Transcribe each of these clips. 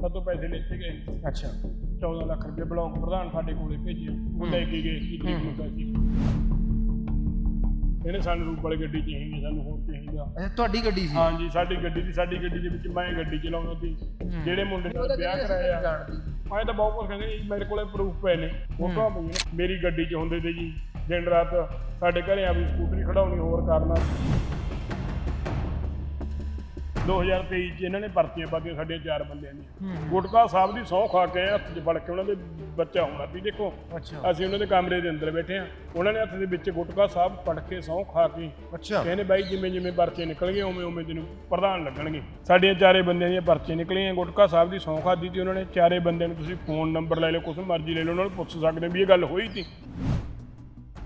ਸਾਤੋਂ ਪੈਸੇ ਲੈਤੇ ਗਏ। ਅੱਛਾ। 14 ਲੱਖ ਰੁਪਏ ਬਲਾਕ ਪ੍ਰਧਾਨ ਸਾਡੇ ਕੋਲੇ ਭੇਜਿਆ ਉਹ ਲੈ ਕੇ ਗਏ ਕੀ ਤਰੀਕ ਨੂੰ ਪੈਸੇ ਇਹਨੇ ਸਾਨੂੰ ਰੂਪ ਵਾਲੀ ਗੱਡੀ ਚਾਹੀਦੀ ਸਾਨੂੰ ਹੋਰ ਚਾਹੀਦਾ ਅੱਛਾ ਤੁਹਾਡੀ ਗੱਡੀ ਸੀ? ਹਾਂਜੀ ਸਾਡੀ ਗੱਡੀ ਦੀ ਸਾਡੀ ਗੱਡੀ ਦੇ ਵਿੱਚ ਮੈਂ ਗੱਡੀ ਚਲਾਉਂਦਾ ਸੀ। ਜਿਹੜੇ ਮੁੰਡੇ ਨਾਲ ਵਿਆਹ ਕਰਾਇਆ। ਜਾਣਦੀ। ਮੈਂ ਤਾਂ ਬਹੁਤ ਕੁਝ ਕਹਿੰਦੇ ਮੇਰੇ ਕੋਲੇ ਪ੍ਰੂਫ ਪਏ ਨੇ। ਫੋਟੋਆਂ ਪਈਆਂ ਨੇ। ਮੇਰੀ ਗੱਡੀ 'ਚ ਹੁੰਦੇ ਤੇ ਜੀ ਦਿਨ ਰਾਤ ਸਾਡੇ ਘਰੇ ਆ ਵੀ ਸਕੂਟਰੀ ਖੜਾਉਣੀ ਹੋਰ ਕਰਨਾ 2023 ਚ ਇਹਨਾਂ ਨੇ ਪਰਚੀਆਂ ਪਾਤੀਆਂ ਸਾਡੀਆਂ ਚਾਰ ਬੰਦਿਆਂ ਦੀਆਂ। ਗੁਟਕਾ ਸਾਹਿਬ ਦੀ ਸਹੁੰ ਖਾ ਕੇ ਹੱਥ 'ਚ ਫੜ ਕੇ ਉਹਨਾਂ ਦੇ ਬੱਚਾ ਹੋਣਾ ਵੀ ਦੇਖੋ ਅੱਛਾ। ਅਸੀਂ ਉਹਨਾਂ ਦੇ ਕਮਰੇ ਦੇ ਅੰਦਰ ਬੈਠੇ ਆ ਉਹਨਾਂ ਨੇ ਹੱਥ ਦੇ ਵਿੱਚ ਗੁਟਕਾ ਸਾਹਿਬ ਫੜ ਕੇ ਸਹੁੰ ਖਾ ਕੇ ਅੱਛਾ। ਕਹਿੰਦੇ ਬਾਈ ਜਿਵੇਂ ਜਿਵੇਂ ਪਰਚੇ ਨਿਕਲ ਗਏ ਉਵੇਂ ਉਵੇਂ ਤੈਨੂੰ ਪ੍ਰਧਾਨ ਲੱਗਣਗੇ। ਸਾਡੀਆਂ ਚਾਰੇ ਬੰਦਿਆਂ ਦੀਆਂ ਪਰਚੇ ਨਿਕਲੀਆਂ ਗੁਟਕਾ ਸਾਹਿਬ ਦੀ ਸੌਂ ਖਾਦੀ ਤੇ ਉਹਨਾਂ ਨੇ। ਚਾਰੇ ਬੰਦਿਆਂ ਨੂੰ ਤੁਸੀਂ ਫੋਨ ਨੰਬਰ ਲੈ ਲਓ ਕੁਛ ਮਰਜ਼ੀ ਲੈ ਲਓ ਉਹਨਾਂ ਨੂੰ ਪੁੱਛ ਸਕਦੇ ਵੀ ਇਹ ਗੱਲ ਹੋਈ ਸੀ।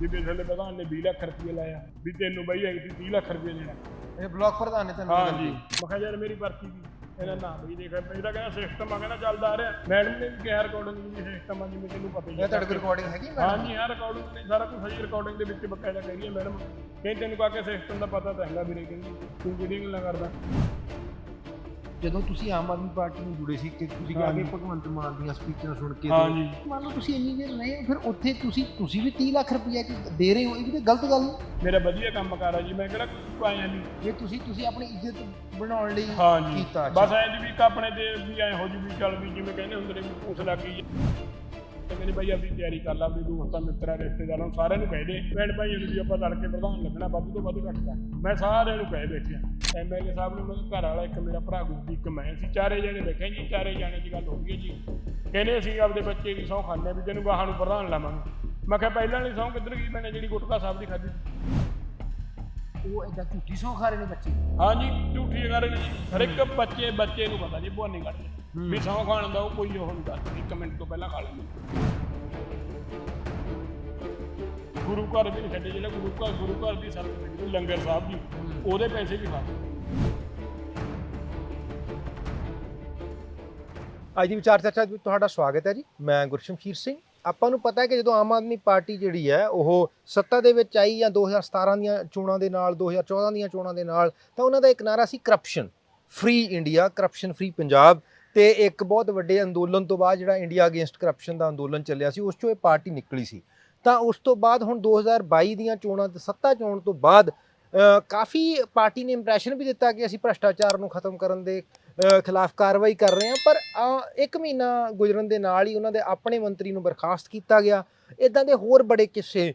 ਵੀ ਮੇਰੇ ਦੇ ਪ੍ਰਧਾਨ ਨੇ 20 ਲੱਖ ਰੁਪਏ ਲਾਇਆ ਵੀ ਤੈਨੂੰ ਬਾਈ ਸੀ 30 ਲੱਖ ਰੁਪਏ ਦੇਣਾ। ਇਹ ਬਲਾਕ ਪ੍ਰਧਾਨ ਨੇ ਤੈਨੂੰ ਹਾਂ ਜੀ ਮੈਂ ਕਿਹਾ ਯਾਰ ਮੇਰੀ ਪਰਚੀ ਦੀ। ਇਹਦਾ ਨਾ ਬਈ ਦੇਖ ਇਹਦਾ ਕਹਿੰਦਾ ਸਿਸਟਮ ਆ ਕਹਿੰਦਾ ਚੱਲਦਾ ਆ ਰਿਹਾ। ਮੈਡਮ ਨੇ ਵੀ ਕਿਹਾ ਰਿਕਾਰਡਿੰਗ ਦੀ ਸਿਸਟਮ ਆ ਜਿਵੇਂ ਤੈਨੂੰ ਪਤਾ ਹੀ ਹੈ ਤੁਹਾਡੇ ਕੋਲ ਰਿਕਾਰਡਿੰਗ ਹੈਗੀ ਹਾਂ ਮੈਡਮ? ਜੀ ਹਾਂ ਰਿਕਾਰਡਿੰਗ ਨੇ ਸਾਰਾ ਕੁਝ ਸਹੀ ਰਿਕਾਰਡਿੰਗ ਦੇ ਵਿੱਚ ਬਕਾਇਦਾ ਕਹਿ ਰਹੀ ਹੈ ਮੈਡਮ। ਕਹਿੰਦੇ ਤੈਨੂੰ ਕਾ ਕੇ ਸਿਸਟਮ ਦਾ ਪਤਾ ਤਾਂ ਹੈਗਾ ਵੀਰੇ ਕਹਿੰਦੀ। ਤੂੰ ਕਿਹੜੀਆਂ ਗੱਲਾਂ ਕਰਦਾ? ਜਦੋਂ ਤੁਸੀਂ ਆਮ ਆਦਮੀ ਪਾਰਟੀ ਨੂੰ ਜੁੜੇ ਸੀ ਕਿ ਤੁਸੀਂ ਕਿਹਾ ਕਿ ਭਗਵੰਤ ਮਾਨ ਦੀਆਂ ਸਪੀਚਾਂ ਸੁਣ ਕੇ ਹਾਂ ਤੇ- ਜੀ ਮੰਨ ਲਓ ਤੁਸੀਂ ਇੰਨੀ ਦੇਰ ਰਹੇ ਹੋ, ਫਿਰ ਉੱਥੇ ਤੁਸੀਂ ਤੁਸੀਂ ਵੀ 30 ਲੱਖ ਕਿ ਦੇ ਰਹੇ ਹੋ ਇਹ ਵੀ ਤਾਂ ਗਲਤ ਗੱਲ ਹੈ। ਮੇਰਾ ਵਧੀਆ ਕੰਮ ਕਾਰ ਆ ਜੀ ਮੈਂ ਕਿਹੜਾ ਪਾਇਆ ਨਹੀਂ। ਜੇ ਤੁਸੀਂ ਤੁਸੀਂ ਆਪਣੀ ਇੱਜ਼ਤ ਬਣਾਉਣ ਲਈ ਕੀਤਾ ਬਸ ਐਂ ਜੀ ਵੀ ਇੱਕ ਆਪਣੇ ਤੇ ਵੀ ਐ ਹੋ ਜੂ ਵੀ ਚੱਲ ਵੀ ਜਿਵੇਂ ਕਹਿੰਦੇ ਹੁੰਦੇ ਨੇ ਵੀ ਪੁੱਛ ਲੱਗੀ ਤੇ ਕਹਿੰਦੇ ਭਾਈ ਆਪਣੀ ਤਿਆਰੀ ਕਰ ਲਾ ਆਪਣੀ ਦੋਸਤਾਂ ਮਿੱਤਰਾਂ ਰਿਸ਼ਤੇਦਾਰਾਂ ਨੂੰ ਸਾਰਿਆਂ ਨੂੰ ਕਹਿ ਦੇ। ਭੈਣ ਭਾਈਆਂ ਨੂੰ ਵੀ ਆਪਾਂ ਲੜ ਕੇ ਪ੍ਰਧਾਨ ਲੱਗਣਾ ਵੱਧ ਤੋਂ ਵੱਧ ਘੱਟਦਾ ਮੈਂ ਸਾਰਿਆਂ ਨੂੰ ਕਹਿ ਬੈਠਿਆ। ਐਮਐਲਏ ਸਾਹਿਬ ਨੇ ਦੇ ਘਰ ਵਾਲਾ ਇੱਕ ਮੇਰਾ ਭਰਾ ਗੁੱਡੀ ਇੱਕ ਮੈਂ। ਅਸੀਂ ਚਾਰੇ ਜਣੇ ਬੈਠੇ ਜੀ ਚਾਰੇ ਜਣੇ ਦੀ ਗੱਲ ਹੋ ਗਈ ਜੀ। ਕਹਿੰਦੇ ਅਸੀਂ ਆਪਦੇ ਬੱਚੇ ਦੀ ਖਾਂਦੇ ਹਾਂ ਵੀ ਤੈਨੂੰ ਗਾਹਾਂ ਨੂੰ ਪ੍ਰਧਾਨ ਲਾਵਾਂਗੇ। ਮੈਂ ਕਿਹਾ ਪਹਿਲਾਂ ਵਾਲੀ ਸਹੁੰ ਕਿੱਧਰ ਗਈ ਮੈਨੇ ਜਿਹੜੀ ਗੁਟਕਾ ਸਾਹਿਬ ਦੀ ਖਾਧੀ? ਉਹ ਐਦਾਂ ਝੂਠੀ ਸੌ ਖਾ ਰਹੇ ਨੇ ਬੱਚੇ। ਹਾਂਜੀ ਝੂਠੀ ਗੱਲ ਜੀ। ਹਰ ਇੱਕ ਬੱਚੇ ਬੱਚੇ ਨੂੰ ਪਤਾ ਜੀ ਭਵਾਨੀ ਕੱਢਦੇ ਵੀ ਸੌ ਖਾਣ ਦਾ ਉਹ ਕੋਈ ਉਹ ਨਹੀਂ ਕਰਦਾ ਇੱਕ ਮਿੰਟ ਤੋਂ ਪਹਿਲਾਂ ਖਾ ਲੈਂਦੇ ਗੁਰੂ ਘਰ ਵੀ ਨਹੀਂ ਛੱਡੇ ਜਿਹੜਾ ਗੁਰੂ ਘਰ ਗੁਰੂ ਘਰ ਦੀ ਸਰਤ ਮਿਲਦੀ ਲੰਗਰ ਸਾਹਿਬ ਦੀ ਉਹਦੇ ਪੈਸੇ ਵੀ ਖਾਂਦੇ ਅੱਜ ਦੀ ਵਿਚਾਰ ਚਰਚਾ ਵਿੱਚ ਤੁਹਾਡਾ ਸਵਾਗਤ ਹੈ ਜੀ। ਮੈਂ ਗੁਰਸ਼ਮਸ਼ੀਰ ਸਿੰਘ। ਆਪਾਂ ਨੂੰ ਪਤਾ ਹੈ ਕਿ ਜਦੋਂ ਆਮ ਆਦਮੀ ਪਾਰਟੀ ਜਿਹੜੀ ਹੈ ਉਹ ਸੱਤਾ ਦੇ ਵਿੱਚ ਆਈ ਜਾਂ 2017 ਦੀਆਂ ਚੋਣਾਂ ਦੇ ਨਾਲ 2014 ਦੀਆਂ ਚੋਣਾਂ ਦੇ ਨਾਲ ਤਾਂ ਉਹਨਾਂ ਦਾ ਇੱਕ ਨਾਰਾ ਸੀ corruption free India corruption free Punjab. ਤੇ ਇੱਕ ਬਹੁਤ ਵੱਡੇ ਅੰਦੋਲਨ ਤੋਂ ਬਾਅਦ ਜਿਹੜਾ ਇੰਡੀਆ ਅਗੇਂਸਟ ਕਰਪਸ਼ਨ ਦਾ ਅੰਦੋਲਨ ਚੱਲਿਆ ਸੀ ਉਸ ਚੋਂ ਇਹ ਪਾਰਟੀ ਨਿਕਲੀ ਸੀ। ਤਾਂ ਉਸ ਤੋਂ ਬਾਅਦ ਹੁਣ 2022 ਦੀਆਂ ਚੋਣਾਂ ਤੇ ਸੱਤਾ ਚੋਣ ਤੋਂ ਬਾਅਦ ਕਾਫੀ ਪਾਰਟੀ ਨੇ ਇੰਪ੍ਰੈਸ਼ਨ ਵੀ ਦਿੱਤਾ ਕਿ ਅਸੀਂ ਭ੍ਰਸ਼ਟਾਚਾਰ ਨੂੰ ਖਤਮ ਕਰਨ ਦੇ ਖਿਲਾਫ ਕਾਰਵਾਈ ਕਰ ਰਹੇ ਹਾਂ। ਪਰ ਅ, ਇੱਕ ਮਹੀਨਾ ਗੁਜ਼ਰਨ ਦੇ ਨਾਲ ਹੀ ਉਹਨਾਂ ਦੇ ਆਪਣੇ ਮੰਤਰੀ ਨੂੰ ਬਰਖਾਸਤ ਕੀਤਾ ਗਿਆ। ਇਦਾਂ ਦੇ ਹੋਰ ਬੜੇ ਕਿੱਸੇ